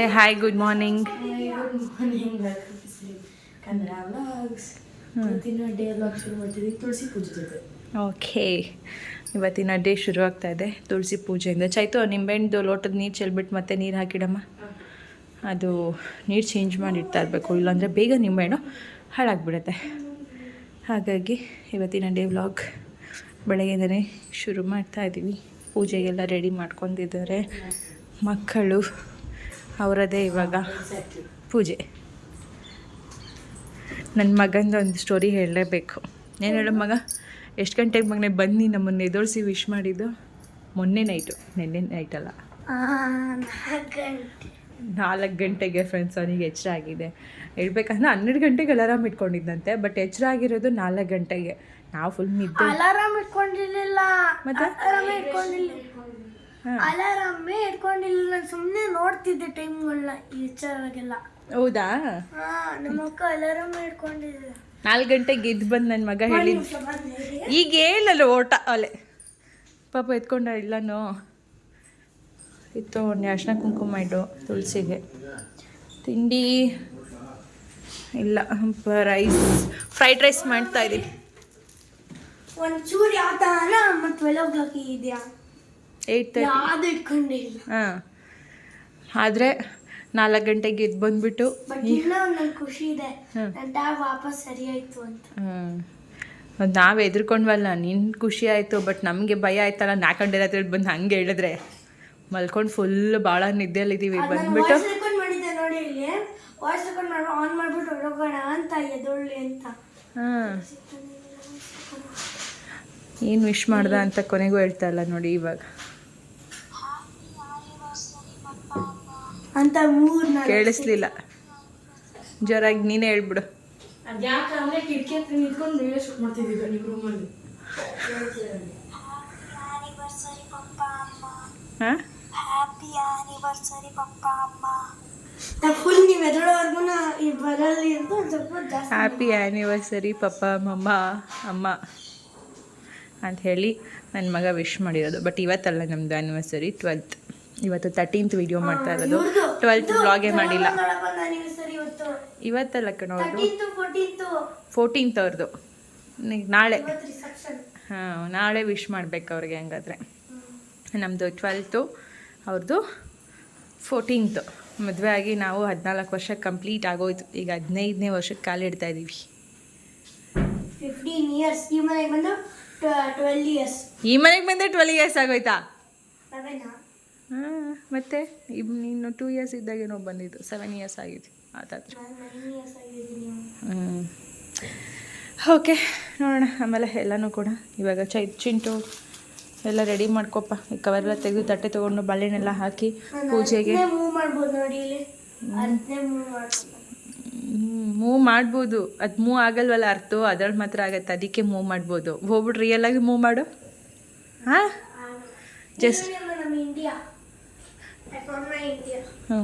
Say hi good morning hi good morning. Welcome to Kannada vlogs ಇವತ್ತಿನ day vlog ಶುರು ಮಾಡ್ತಿದ್ದೀವಿ ತುಳಸಿ ಪೂಜೆ ಜೊತೆ. ಓಕೆ ಇವತ್ತಿನ ಡೇ ಶುರು ಆಗ್ತಾ ಇದೆ ತುಳಸಿ ಪೂಜೆಯಿಂದ ಚೈತು ನಿಂಬೆಹಣ್ಣು ಲೋಟದ ನೀರು ಚೆಲ್ಬಿಟ್ಟು ಮತ್ತೆ ನೀರು ಹಾಕಿಡಮ್ಮ? ಅದು ನೀರು ಚೇಂಜ್ ಮಾಡಿ ಇಡ್ತಾ ಇರಬೇಕು. ಇಲ್ಲಾಂದರೆ ಬೇಗ ನಿಂಬೆಹಣ್ಣು ಹಾಳಾಗ್ಬಿಡುತ್ತೆ. ಹಾಗಾಗಿ ಇವತ್ತಿನ ಡೇ ವ್ಲಾಗ್ ಬೆಳಗ್ಗೆನೇ ಶುರು ಮಾಡ್ತಾ ಇದ್ದೀವಿ ಪೂಜೆಗೆಲ್ಲ ರೆಡಿ ಮಾಡ್ಕೊಂಡಿದ್ದಾರೆ. ಮಕ್ಕಳು ಅವರದೇ ಇವಾಗ ಪೂಜೆ. ನನ್ನ ಮಗಂದು ಒಂದು ಸ್ಟೋರಿ ಹೇಳಲೇಬೇಕು. ಏನು ಹೇಳು ಮಗ? ಎಷ್ಟು ಗಂಟೆಗೆ ಮಗನೇ ಬನ್ನಿ ನಮ್ಮನ್ನು ಎದುರಿಸಿ ವಿಶ್ ಮಾಡಿದ್ದು? ಮೊನ್ನೆ ನೈಟು ನಿನ್ನೆ ನೈಟಲ್ಲ ನಾಲ್ಕು ಗಂಟೆಗೆ ಫ್ರೆಂಡ್ಸ್ ಅವನಿಗೆ ಎಚ್ಚರ ಆಗಿದೆ. ಹೇಳ್ಬೇಕಂದ್ರೆ ಹನ್ನೆರಡು ಗಂಟೆಗೆ ಅಲಾರಾಮ್ ಇಟ್ಕೊಂಡಿದ್ದಂತೆ ಬಟ್ ಎಚ್ಚರ ಆಗಿರೋದು ನಾಲ್ಕು ಗಂಟೆಗೆ. ನಾವು ಫುಲ್ ನಿದ್ದೆ. ಅಲಾರಾಮ್ ಇಟ್ಕೊಂಡಿರಲಿಲ್ಲ. ಮತ್ತೆ? ಅಲಾರಾಮೇ ಇಟ್ಕೊಂಡಿಲ್ಲ ನಾನು ಸುಮ್ಮನೆ ನೋಡ್ತಿದ್ದೆ ಟೈಮ್ಗಳನ್ನ ಈ ಹೌದಾ? ಹಾ ನಮ್ಮ ಅಕ್ಕ ಅಲಾರಾಮ್ ಇಟ್ಕೊಂಡಿದ್ದೆ ನಾಲ್ಕು ಗಂಟೆಗೆ ಎದ್ದು ಬಂದು ನನ್ನ ಮಗ ಹೇಳಿದ್ದು ಈಗ ಹೇಳಲ್ಲ ಓಟ ಅಲೆ. ಪಾಪ ಎತ್ಕೊಂಡ ಇಲ್ಲನೋ? ಇತ್ತು ಒಂದು ಅರ್ಶಿನ ಕುಂಕುಮ ಇಡು ತುಳಸಿಗೆ. ತಿಂಡಿ ಇಲ್ಲ ರೈಸ್ ಫ್ರೈಡ್ ರೈಸ್ ಮಾಡ್ತಾ ಇದ್ದೀವಿ ಒಂಚೂರು ಯಾವ ಥರ ಮತ್ತೆ ಇದೆಯಾ? ಏಯ್ಟ್ ತರ್ಟಿ ಹಾಂ. ಆದರೆ ನಾಲ್ಕು ಗಂಟೆಗೆ ಎದ್ದು ಬಂದ್ಬಿಟ್ಟು ಖುಷಿ ಇದೆ. ವಾಪಸ್ ಸರಿ ಆಯಿತು ಅಂತ ನಾವು ಎದ್ರುಕೊಂಡ್ವಲ್ಲ ನಿನ್ನ ಖುಷಿ ಆಯಿತು ಬಟ್ ನಮಗೆ ಭಯ ಆಯ್ತಲ್ಲ ನಾಲ್ಕು ಗಂಟೆ ರಾತ್ರಿ ಬಂದು ಹಂಗೆ ಹೇಳಿದ್ರೆ. ಮಲ್ಕೊಂಡು ಫುಲ್ ಭಾಳ ನಿದ್ದೆಯಲ್ಲಿದ್ದೀವಿ ಬಂದ್ಬಿಟ್ಟು. ಆನ್ ಮಾಡ್ಬಿಟ್ಟು ಹೊರಗೋಣ ಅಂತ ಎದೊಳ್ಳಿ ಅಂತ. ಹಾಂ. ಏನು ವಿಶ್ ಮಾಡ್ದ ಅಂತ ಕೊನೆಗೂ ಹೇಳ್ತಾ ಇಲ್ಲ ನೋಡಿ ಇವಾಗ. ಅಂತ ಮೂರು ಕೇಳಿಸ್ಲಿಲ್ಲ. ಜೋರಾಗಿ ನೀನೇ ಹೇಳ್ಬಿಡು. ಅದು ಯಾಕೆ ಅಂದರೆ ಕಿಟಕಿ ಹತ್ರ ನಿಂತ್ಕೊಂಡು ವಿಡಿಯೋ ಶೂಟ್ ಮಾಡ್ತಿದ್ದೀವಿ ನಿಮ್ಮ ರೂಮಲ್ಲಿ ಹಾಂ? ಫುಲ್ ನೀವು ಎದಳೋವರೆಗೂ ಈ ಬರಲಿ ಅಂತ ಸ್ವಲ್ಪ ಜಾಸ್ತಿ ಹ್ಯಾಪಿ ಆ್ಯನಿವರ್ಸರಿ ಪಪ್ಪ ಅಮ್ಮ ಅಮ್ಮ ಅಂತ ಹೇಳಿ ನನ್ನ ಮಗ ವಿಶ್ ಮಾಡಿರೋದು. ಬಟ್ ಇವತ್ತಲ್ಲ ನಮ್ಮದು ಆ್ಯನಿವರ್ಸರಿ ಟ್ವೆಲ್ತ್ ಇವತ್ತು ತರ್ಟೀನ್ತ್ ವಿಡಿಯೋ ಮಾಡ್ತಾ ಇರೋದು. ಟ್ವೆಲ್ತ್ ಬ್ಲಾಗೇ ಮಾಡಿಲ್ಲ. ಇವತ್ತು. ಇವತ್ತಲ್ಲ ಕಣ ಅವ್ರದ್ದು ತರ್ಟೀನ್ತು ಫೋರ್ಟೀನ್ತು ಅವ್ರದ್ದು ನಾಳೆ. ಹಾಂ ನಾಳೆ ವಿಶ್ ಮಾಡ್ಬೇಕು ಅವ್ರಿಗೆ ಹಂಗಾದ್ರೆ. ನಮ್ಮದು ಟ್ವೆಲ್ತು ಅವ್ರದ್ದು ಫೋರ್ಟೀನ್ತು ಮದುವೆ ಆಗಿ ನಾವು ಹದಿನಾಲ್ಕು ವರ್ಷ ಕಂಪ್ಲೀಟ್ ಆಗೋಯ್ತು. ಈಗ ಹದಿನೈದನೇ ವರ್ಷಕ್ಕೆ ಕಾಲಿಡ್ತಾ ಇದ್ದೀವಿ ಫಿಫ್ಟೀನ್ ಇಯರ್ಸ್ ಈ ಮನೆಗೆ ಬಂದು ಟ್ವೆಲ್ ಇಯರ್ಸ್ ಈ ಮನೆಗೆ ಬಂದರೆ ಟ್ವೆಲ್ ಇಯರ್ಸ್ ಆಗೋಯ್ತಾ? ಹಾಂ ಮತ್ತೆ ಇನ್ನು ನೀನು ಟೂ ಇಯರ್ಸ್ ಇದ್ದಾಗೇನೋ ಬಂದಿದ್ದು ಸೆವೆನ್ ಇಯರ್ಸ್ ಆಗಿದೆ ನೈನ್ ಹ್ಞೂ ಓಕೆ ನೋಡೋಣ ಆಮೇಲೆ ಎಲ್ಲನೂ ಕೂಡ ಇವಾಗ ಚೈ ಚಿಂಟು ಎಲ್ಲ ರೆಡಿ ಮಾಡ್ಕೊಪ್ಪ. ಈ ಕವರೆಲ್ಲ ತೆಗೆದು ತಟ್ಟೆ ತೊಗೊಂಡು ಬಳೆನೆಲ್ಲ ಹಾಕಿ ಪೂಜೆಗೆ. ಮೂವ್ ಮಾಡ್ಬೋದು ಅದು ಮೂವ್ ಆಗಲ್ವಲ್ಲ ಅರ್ಥ ಅದ್ರಲ್ಲಿ ಮಾತ್ರ ಆಗತ್ತೆ ಅದಕ್ಕೆ ಮೂವ್ ಮಾಡ್ಬೋದು. ಹೋಗ್ಬಿಟ್ಟು ರಿಯಲ್ ಆಗಿ ಮೂವ್ ಮಾಡು. ಹಾಂ? ಜಸ್ಟ್ ನಮ್ಮ ಇಂಡಿಯಾ ಫ್ರಮ್ ಮೈ ಇಂಡಿಯಾ ಹ್ಞೂ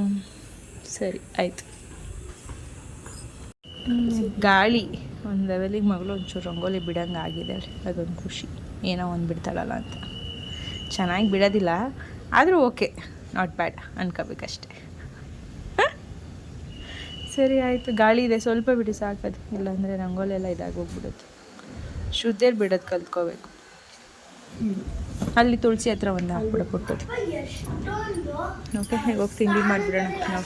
ಸರಿ, ಆಯಿತು. ಗಾಳಿ, ಒಂದು ಲೆವೆಲಿಗೆ ಮಗಳು ಒಂಚೂರು ರಂಗೋಲಿ ಬಿಡಂಗೆ ಆಗಿದೆ ಅದೊಂದು ಖುಷಿ. ಏನೋ ಒಂದು ಬಿಡ್ತಾಳಲ್ಲ ಅಂತ. ಚೆನ್ನಾಗಿ ಬಿಡೋದಿಲ್ಲ, ಆದರೂ ಓಕೆ ನಾಟ್ ಬ್ಯಾಡ್ ಅನ್ಕೋಬೇಕಷ್ಟೆ. ಸರಿ, ಆಯಿತು. ಗಾಳಿ ಇದೆ, ಸ್ವಲ್ಪ ಬಿಡಿ ಸಾಕದು. ಇಲ್ಲಾಂದರೆ ರಂಗೋಲಿ ಎಲ್ಲ ಇದಾಗೋಗ್ಬಿಡುತ್ತೆ ಶುದ್ಧೇರ್ ಬಿಡೋದು ಕಲ್ತ್ಕೋಬೇಕು. ಅಲ್ಲಿ ತುಳಸಿ ಹತ್ರ ಒಂದು ಹಾಕ್ಬಿಡೋ ಕೊಟ್ಟದ್ದು ಓಕೆ ಹೇಗೆ ಹೋಗಿ ತಿಂಡಿ ಮಾಡಿಬಿಡೋಣ. ನಾವು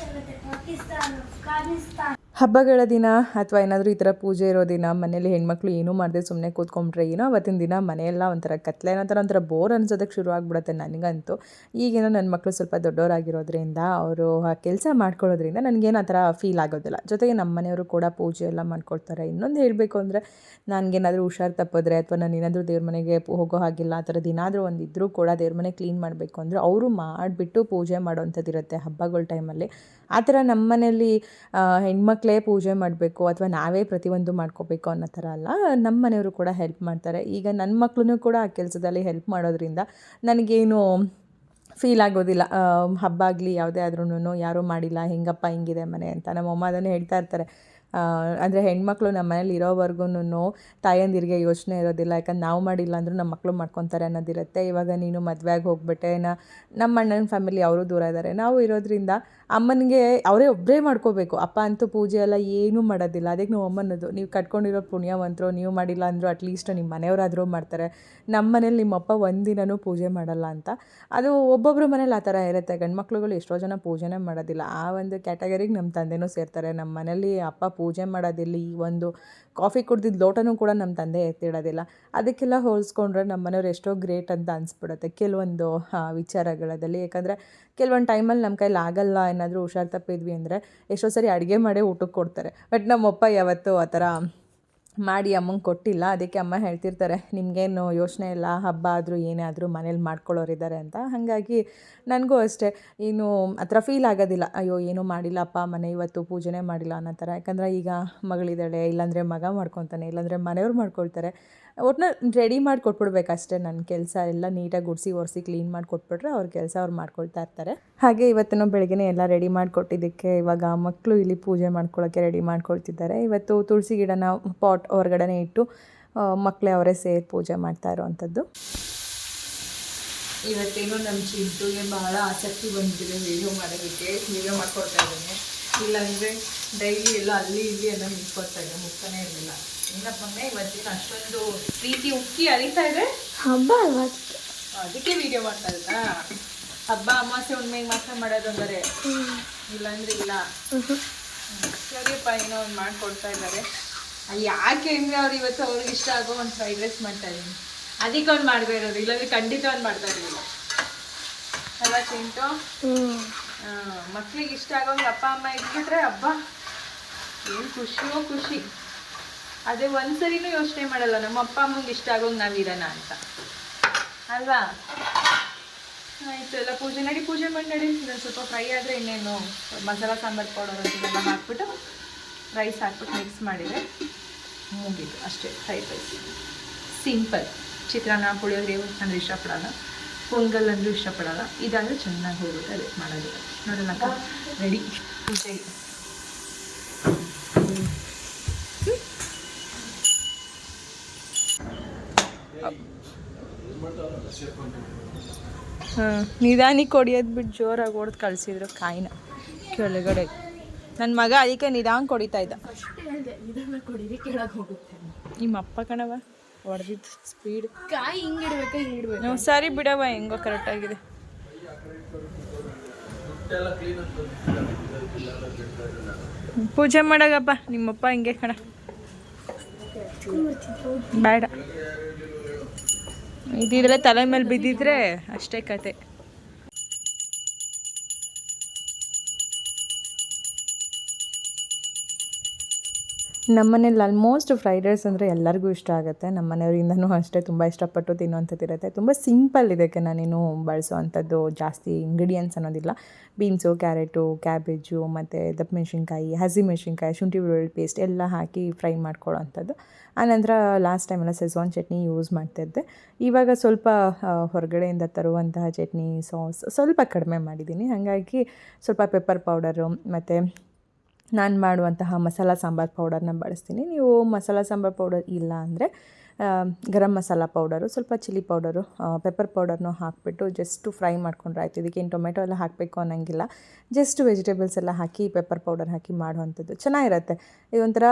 ಹಬ್ಬಗಳ ದಿನ ಅಥವಾ ಏನಾದರೂ ಈ ಥರ ಪೂಜೆ ಇರೋ ದಿನ ಮನೇಲಿ ಹೆಣ್ಮಕ್ಳು ಏನೂ ಮಾಡದೆ ಸುಮ್ಮನೆ ಕೂತ್ಕೊಂಡ್ರೆ ಏನೋ ಅವತ್ತಿನ ದಿನ ಮನೆಯೆಲ್ಲ ಒಂಥರ ಕತ್ಲೆ ಏನೋ ಥರ, ಒಂಥರ ಬೋರ್ ಅನ್ಸೋದಕ್ಕೆ ಶುರು ಆಗ್ಬಿಡುತ್ತೆ ನನಗಂತೂ. ಈಗೇನೋ ನನ್ನ ಮಕ್ಕಳು ಸ್ವಲ್ಪ ದೊಡ್ಡವರಾಗಿರೋದ್ರಿಂದ ಅವರು ಆ ಕೆಲಸ ಮಾಡ್ಕೊಳ್ಳೋದ್ರಿಂದ ನನಗೇನು ಆ ಥರ ಫೀಲ್ ಆಗೋದಿಲ್ಲ. ಜೊತೆಗೆ ನಮ್ಮ ಮನೆಯವರು ಕೂಡ ಪೂಜೆ ಎಲ್ಲ ಮಾಡ್ಕೊಳ್ತಾರೆ. ಇನ್ನೊಂದು ಹೇಳಬೇಕು ಅಂದರೆ ನನಗೇನಾದರೂ ಹುಷಾರು ತಪ್ಪಿದ್ರೆ ಅಥವಾ ನಾನು ಏನಾದರೂ ದೇವ್ರ ಮನೆಗೆ ಹೋಗೋ ಹಾಗಿಲ್ಲ, ಆ ಥರದ್ದು ಏನಾದರೂ ಒಂದು ಇದ್ದರೂ ಕೂಡ ದೇವ್ರ ಮನೆ ಕ್ಲೀನ್ ಮಾಡಬೇಕು ಅಂದರೆ ಅವರು ಮಾಡಿಬಿಟ್ಟು ಪೂಜೆ ಮಾಡೋವಂಥದ್ದಿರುತ್ತೆ ಹಬ್ಬಗಳ ಟೈಮಲ್ಲಿ ಆ ಥರ ನಮ್ಮ ಮನೆಯಲ್ಲಿ ಹೆಣ್ಮಕ್ಳೇ ಪೂಜೆ ಮಾಡಬೇಕು ಅಥವಾ ನಾವೇ ಪ್ರತಿಯೊಂದು ಮಾಡ್ಕೋಬೇಕು ಅನ್ನೋ ಥರ ಅಲ್ಲ, ನಮ್ಮ ಮನೆಯವರು ಕೂಡ ಹೆಲ್ಪ್ ಮಾಡ್ತಾರೆ. ಈಗ ನನ್ನ ಮಕ್ಳು ಕೂಡ ಆ ಕೆಲಸದಲ್ಲಿ ಹೆಲ್ಪ್ ಮಾಡೋದ್ರಿಂದ ನನಗೇನು ಫೀಲ್ ಆಗೋದಿಲ್ಲ. ಹಬ್ಬ ಆಗಲಿ ಯಾವುದೇ ಆದ್ರೂ ಯಾರೂ ಮಾಡಿಲ್ಲ, ಹೆಂಗಪ್ಪ ಹಿಂಗಿದೆ ಮನೆ ಅಂತ ನಮ್ಮಮ್ಮ ಅದನ್ನು ಹೇಳ್ತಾ ಇರ್ತಾರೆ. ಅಂದರೆ ಹೆಣ್ಮಕ್ಳು ನಮ್ಮ ಮನೇಲಿ ಇರೋವರೆಗೂ ತಾಯಂದಿರಿಗೆ ಯೋಚನೆ ಇರೋದಿಲ್ಲ, ಯಾಕಂದ್ರೆ ನಾವು ಮಾಡಿಲ್ಲ ಅಂದರೂ ನಮ್ಮ ಮಕ್ಕಳು ಮಾಡ್ಕೊತಾರೆ ಅನ್ನೋದಿರುತ್ತೆ. ಇವಾಗ ನೀನು ಮದುವೆಗೆ ಹೋಗ್ಬಿಟ್ಟೆ ನಮ್ಮ ಅಣ್ಣನ ಫ್ಯಾಮಿಲಿ ಅವರು ದೂರ ಇದ್ದಾರೆ ನಾವು ಇರೋದ್ರಿಂದ ಅಮ್ಮನಿಗೆ ಅವರೇ ಒಬ್ಬರೇ ಮಾಡ್ಕೋಬೇಕು. ಅಪ್ಪ ಅಂತೂ ಪೂಜೆ ಎಲ್ಲ ಏನೂ ಮಾಡೋದಿಲ್ಲ. ಅದಕ್ಕೆ ನಾವು ಅಮ್ಮನದು ನೀವು ಕಟ್ಕೊಂಡಿರೋ ಪುಣ್ಯವಂತರು ನೀವು ಮಾಡಿಲ್ಲ ಅಂದರೂ ಅಟ್ಲೀಸ್ಟ್ ನಿಮ್ಮ ಮನೆಯವರಾದರೂ ಮಾಡ್ತಾರೆ. ನಮ್ಮ ಮನೇಲಿ ನಿಮ್ಮಪ್ಪ ಒಂದಿನವೂ ಪೂಜೆ ಮಾಡಲ್ಲ ಅಂತ. ಅದು ಒಬ್ಬೊಬ್ಬರು ಮನೇಲಿ ಆ ಥರ ಇರುತ್ತೆ. ಗಂಡ್ಮಕ್ಳುಗಳು ಎಷ್ಟೋ ಜನ ಪೂಜೆನೇ ಮಾಡೋದಿಲ್ಲ. ಆ ಒಂದು ಕ್ಯಾಟಗರಿಗೆ ನಮ್ಮ ತಂದೆಯೂ ಸೇರ್ತಾರೆ. ನಮ್ಮ ಮನೇಲಿ ಅಪ್ಪ ಪೂಜೆ ಮಾಡೋದಿಲ್ಲ ಈ ಒಂದು ಕಾಫಿ ಕುಡ್ದಿದ್ದ ಲೋಟನೂ ಕೂಡ ನಮ್ಮ ತಂದೆ ಎತ್ತಿಡೋದಿಲ್ಲ. ಅದಕ್ಕೆಲ್ಲ ಹೋಲಿಸ್ಕೊಂಡ್ರೆ ನಮ್ಮ ಮನೆಯವ್ರು ಎಷ್ಟೋ ಗ್ರೇಟ್ ಅಂತ ಅನಿಸ್ಬಿಡುತ್ತೆ. ಕೆಲವೊಂದು ವಿಚಾರಗಳಲ್ಲಿ ಯಾಕಂದರೆ ಕೆಲವೊಂದು ಟೈಮಲ್ಲಿ ನಮ್ಮ ಕೈಲಿ ಆಗಲ್ಲ, ಏನಾದರೂ ಹುಷಾರು ತಪ್ಪಿದ್ವಿ ಅಂದರೆ ಎಷ್ಟೋ ಸರಿ ಅಡುಗೆ ಮಾಡಿ ಊಟಕ್ಕೆ ಕೊಡ್ತಾರೆ. ಬಟ್ ನಮ್ಮಪ್ಪ ಯಾವತ್ತೂ ಆ ಥರ ಮಾಡಿ ಅಮ್ಮಂಗೆ ಕೊಟ್ಟಿಲ್ಲ. ಅದಕ್ಕೆ ಅಮ್ಮ ಹೇಳ್ತಿರ್ತಾರೆ, ನಿಮಗೇನು ಯೋಚನೆ ಇಲ್ಲ? ಹಬ್ಬ ಆದರೂ ಏನೇ ಆದರೂ ಮನೇಲಿ ಮಾಡ್ಕೊಳ್ಳೋರಿದ್ದಾರೆ ಅಂತ. ಹಾಗಾಗಿ ನನಗೂ ಅಷ್ಟೇ ಏನು ಆ ಫೀಲ್ ಆಗೋದಿಲ್ಲ. ಅಯ್ಯೋ, ಏನೂ ಮಾಡಿಲ್ಲಪ್ಪ ಮನೆ ಇವತ್ತು ಪೂಜೆನೇ ಮಾಡಿಲ್ಲ ಅನ್ನೋ ಥರ. ಯಾಕಂದರೆ ಈಗ ಮಗಳಿದ್ದಾಳೆ, ಇಲ್ಲಾಂದರೆ ಮಗ ಮಾಡ್ಕೊತಾನೆ, ಇಲ್ಲಾಂದರೆ ಮನೆಯವ್ರು ಮಾಡ್ಕೊಳ್ತಾರೆ. ಒಟ್ನಲ್ಲಿ ರೆಡಿ ಮಾಡಿ ಕೊಟ್ಬಿಡ್ಬೇಕು ಅಷ್ಟೇ ನನ್ನ ಕೆಲಸ. ಎಲ್ಲ ನೀಟಾಗಿ ಗುಡಿಸಿ ಒರೆಸಿ ಕ್ಲೀನ್ ಮಾಡಿ ಕೊಟ್ಬಿಟ್ರೆ ಅವ್ರ ಕೆಲಸ ಅವ್ರು ಮಾಡ್ಕೊಳ್ತಾ ಇರ್ತಾರೆ. ಹಾಗೆ ಇವತ್ತಿನ ಬೆಳಗ್ಗೆ ಎಲ್ಲ ರೆಡಿ ಮಾಡಿಕೊಟ್ಟಿದ್ದಕ್ಕೆ ಇವಾಗ ಮಕ್ಕಳು ಇಲ್ಲಿ ಪೂಜೆ ಮಾಡ್ಕೊಳ್ಳೋಕ್ಕೆ ರೆಡಿ ಮಾಡ್ಕೊಳ್ತಿದ್ದಾರೆ ಇವತ್ತು ತುಳಸಿ ಗಿಡನ ಪಾಟ್ ಹೊರಗಡೆನೇ ಇಟ್ಟು ಮಕ್ಕಳೇ ಅವರೇ ಸೇರಿ ಪೂಜೆ ಮಾಡ್ತಾ ಇರೋವಂಥದ್ದು. ಇವತ್ತೇನೋ ನಮ್ಮ ಚಿಂಟುಗೆ ಬಹಳ ಆಸಕ್ತಿ ಬಂದಿದೆ ವೀಡಿಯೋ ಮಾಡೋದಕ್ಕೆ. ವೀಡಿಯೋ ಮಾಡ್ಕೊಡ್ತಾ ಇದ್ದೀನಿ. ಇಲ್ಲಾಂದರೆ ಡೈಲಿ ಎಲ್ಲ ಅಲ್ಲಿ ಇಲ್ಲಿ ಎಲ್ಲ ನಿಂತ್ಕೊಳ್ತಾ ಇದ್ದೆ ಮುಖನೇ ಇರಲಿಲ್ಲ. ಏನಪ್ಪನೇ ಇವತ್ತಿನ ಅಷ್ಟೊಂದು ಪ್ರೀತಿ ಉಕ್ಕಿ ಅರಿತಾ ಇದೆ? ಹಬ್ಬ ಅಲ್ವಾ ಅದಕ್ಕೆ ವಿಡಿಯೋ ಮಾಡ್ತಾ ಇದ್ದಾ ಹಬ್ಬ ಅಮಾವಾಸ್ಯೆ ಹುಣ್ಣಿಮೆಗೆ ಮಾತ್ರ ಮಾಡೋದು ಅಂದರೆ ಇಲ್ಲಾಂದ್ರೆ ಇಲ್ಲ ಸರಿಯಪ್ಪ ಏನೋ ಒಂದು ಮಾಡ್ಕೊಡ್ತಾ ಇದ್ದಾರೆ. ಅಲ್ಲಿ ಯಾಕೆ ಅಂದರೆ ಅವ್ರು ಇವತ್ತು ಅವ್ರಿಗೆ ಇಷ್ಟ ಆಗೋ ಒಂದು ಫ್ರೈಡ್ ರೈಸ್ ಮಾಡ್ತಾ ಇದ್ದೀನಿ. ಅದಕ್ಕೆ ಒಂದು ಮಾಡದೇ ಇರೋದು ಇಲ್ಲಾಂದ್ರೆ ಖಂಡಿತ ಒಂದ್ ಮಾಡ್ತಾ ಇರಲಿಲ್ಲ. ಅಲ್ಲ ಚಿಂಟು? ಮಕ್ಳಿಗೆ ಇಷ್ಟ ಆಗೋಂಗೆ ಅಪ್ಪ ಅಮ್ಮ ಇದ್ಬಿಟ್ರೆ ಹಬ್ಬ. ಏನು ಖುಷಿಯೋ ಖುಷಿ. ಅದೇ ಒಂದ್ಸರಿನೂ ಯೋಚನೆ ಮಾಡಲ್ಲ. ನಮ್ಮ ಅಪ್ಪ ಅಮ್ಮಂಗೆ ಇಷ್ಟ ಆಗೋಂಗೆ ನಾವಿರೋಣ ಅಂತ. ಅಲ್ವಾ? ಆಯ್ತು ಎಲ್ಲ ಪೂಜೆ ನಡಿ ಪೂಜೆ ಮಾಡಿ ನಡಿ. ಸ್ವಲ್ಪ ಫ್ರೈ ಆದರೆ ಇನ್ನೇನು ಮಸಾಲ ಸಾಂಬಾರು ಪೌಡರ್ ಅಂತೆಲ್ಲ ಹಾಕ್ಬಿಟ್ಟು ರೈಸ್ ಹಾಕ್ಬಿಟ್ಟು ಮಿಕ್ಸ್ ಮಾಡಿದೆ ಮುಗಿದು ಅಷ್ಟೇ ಫ್ರೈಡ್ ರೈಸ್ ಸಿಂಪಲ್ ಚಿತ್ರಾನ್ನ ಪುಳಿಯೋಗರೆ ಅಂದರೆ ಇಷ್ಟಪಡಲ್ಲ. ಪೊಂಗಲ್ ಅಂದರೂ ಇಷ್ಟಪಡಲ್ಲ. ಇದಾದರೆ ಚೆನ್ನಾಗಿ ಹೋಗುತ್ತೆ ಅದೇ ಮಾಡೋದು ನೋಡೋಣಕ್ಕ ರೆಡಿ ಪೂಜೆಗೆ. ಹಾಂ ನಿಧಾನಿಗೆ ಹೊಡಿಯೋದು ಬಿಟ್ಟು ಜೋರಾಗಿ ಹೊಡೆದು ಕಳಿಸಿದ್ರು ಕಾಯಿನ ಕೆಳಗಡೆ. ನನ್ನ ಮಗ ಅದಕ್ಕೆ ನಿಧಾನ ಹೊಡಿತಾ ಇದ್ದ. ನಿಮ್ಮ ಅಪ್ಪ ಕಣವ ಹೊಡೆದಿದ್ದು ಸ್ಪೀಡ್ ಕಾಯಿ ಹಿಂಗೆ ಇಡ್ಬೇಕಾ ಹಿಂಗೆ ಇಡ್ಬೇಕು ನಾವು ಸರಿ ಬಿಡವ ಹೆಂಗೋ ಕರೆಕ್ಟಾಗಿದೆ ಪೂಜೆ ಮಾಡಾಗಪ್ಪ, ನಿಮ್ಮಪ್ಪ ಹಿಂಗೆ ಕಣ. ಬೇಡ. ಇದಿದ್ರೆ ತಲೆ ಮೇಲೆ ಬಿದ್ದಿದ್ರೆ ಅಷ್ಟೇ ಕತೆ. ನಮ್ಮನೇಲಿ ಆಲ್ಮೋಸ್ಟ್ ಫ್ರೈಡ್ ರೈಸ್ ಅಂದರೆ ಎಲ್ಲರಿಗೂ ಇಷ್ಟ ಆಗುತ್ತೆ. ನಮ್ಮ ಮನೆಯವರಿಂದನೂ ಅಷ್ಟೇ ತುಂಬ ಇಷ್ಟಪಟ್ಟು ತಿನ್ನುವಂಥದ್ದು ಇರುತ್ತೆ. ತುಂಬ ಸಿಂಪಲ್ ಇದಕ್ಕೆ ನಾನೇನು ಬಳಸೋವಂಥದ್ದು. ಜಾಸ್ತಿ ಇಂಗ್ರೀಡಿಯೆಂಟ್ಸ್ ಅನ್ನೋದಿಲ್ಲ. ಬೀನ್ಸು ಕ್ಯಾರೆಟು ಕ್ಯಾಬೇಜು ಮತ್ತು ದಪ್ಪ ಮೆಣಸಿನ್ಕಾಯಿ ಹಸಿಮೆಣಸಿನ್ಕಾಯಿ ಶುಂಠಿ ಬೆಳ್ಳುಳ್ಳಿ ಪೇಸ್ಟ್ ಎಲ್ಲ ಹಾಕಿ ಫ್ರೈ ಮಾಡ್ಕೊಳ್ಳೋವಂಥದ್ದು. ಆನಂತರ ಲಾಸ್ಟ್ ಟೈಮೆಲ್ಲ ಸೆಝಾನ್ ಚಟ್ನಿ ಯೂಸ್ ಮಾಡ್ತಾಯಿದ್ದೆ ಇವಾಗ ಸ್ವಲ್ಪ ಹೊರಗಡೆಯಿಂದ ತರುವಂತಹ ಚಟ್ನಿ ಸಾಸ್ ಸ್ವಲ್ಪ ಕಡಿಮೆ ಮಾಡಿದ್ದೀನಿ. ಹಾಗಾಗಿ ಸ್ವಲ್ಪ ಪೆಪ್ಪರ್ ಪೌಡರು ಮತ್ತು ನಾನು ಮಾಡುವಂತಹ ಮಸಾಲ ಸಾಂಬಾರು ಪೌಡರ್ನ ಬಳಸ್ತೀನಿ. ನೀವು ಮಸಾಲ ಸಾಂಬಾರು ಪೌಡರ್ ಇಲ್ಲ ಅಂದರೆ ಗರಂ ಮಸಾಲ ಪೌಡರು, ಸ್ವಲ್ಪ ಚಿಲ್ಲಿ ಪೌಡರು ಪೆಪ್ಪರ್ ಪೌಡರ್ನೂ ಹಾಕಿಬಿಟ್ಟು ಜಸ್ಟು ಫ್ರೈ ಮಾಡ್ಕೊಂಡ್ರೆ ಆಯ್ತು. ಇದಕ್ಕೇನು ಟೊಮೆಟೊ ಎಲ್ಲ ಹಾಕಬೇಕು ಅನ್ನೋಂಗಿಲ್ಲ. ಜಸ್ಟ್ ವೆಜಿಟೇಬಲ್ಸ್ ಎಲ್ಲ ಹಾಕಿ ಪೆಪ್ಪರ್ ಪೌಡರ್ ಹಾಕಿ ಮಾಡುವಂಥದ್ದು. ಚೆನ್ನಾಗಿರುತ್ತೆ. ಇದೊಂಥರ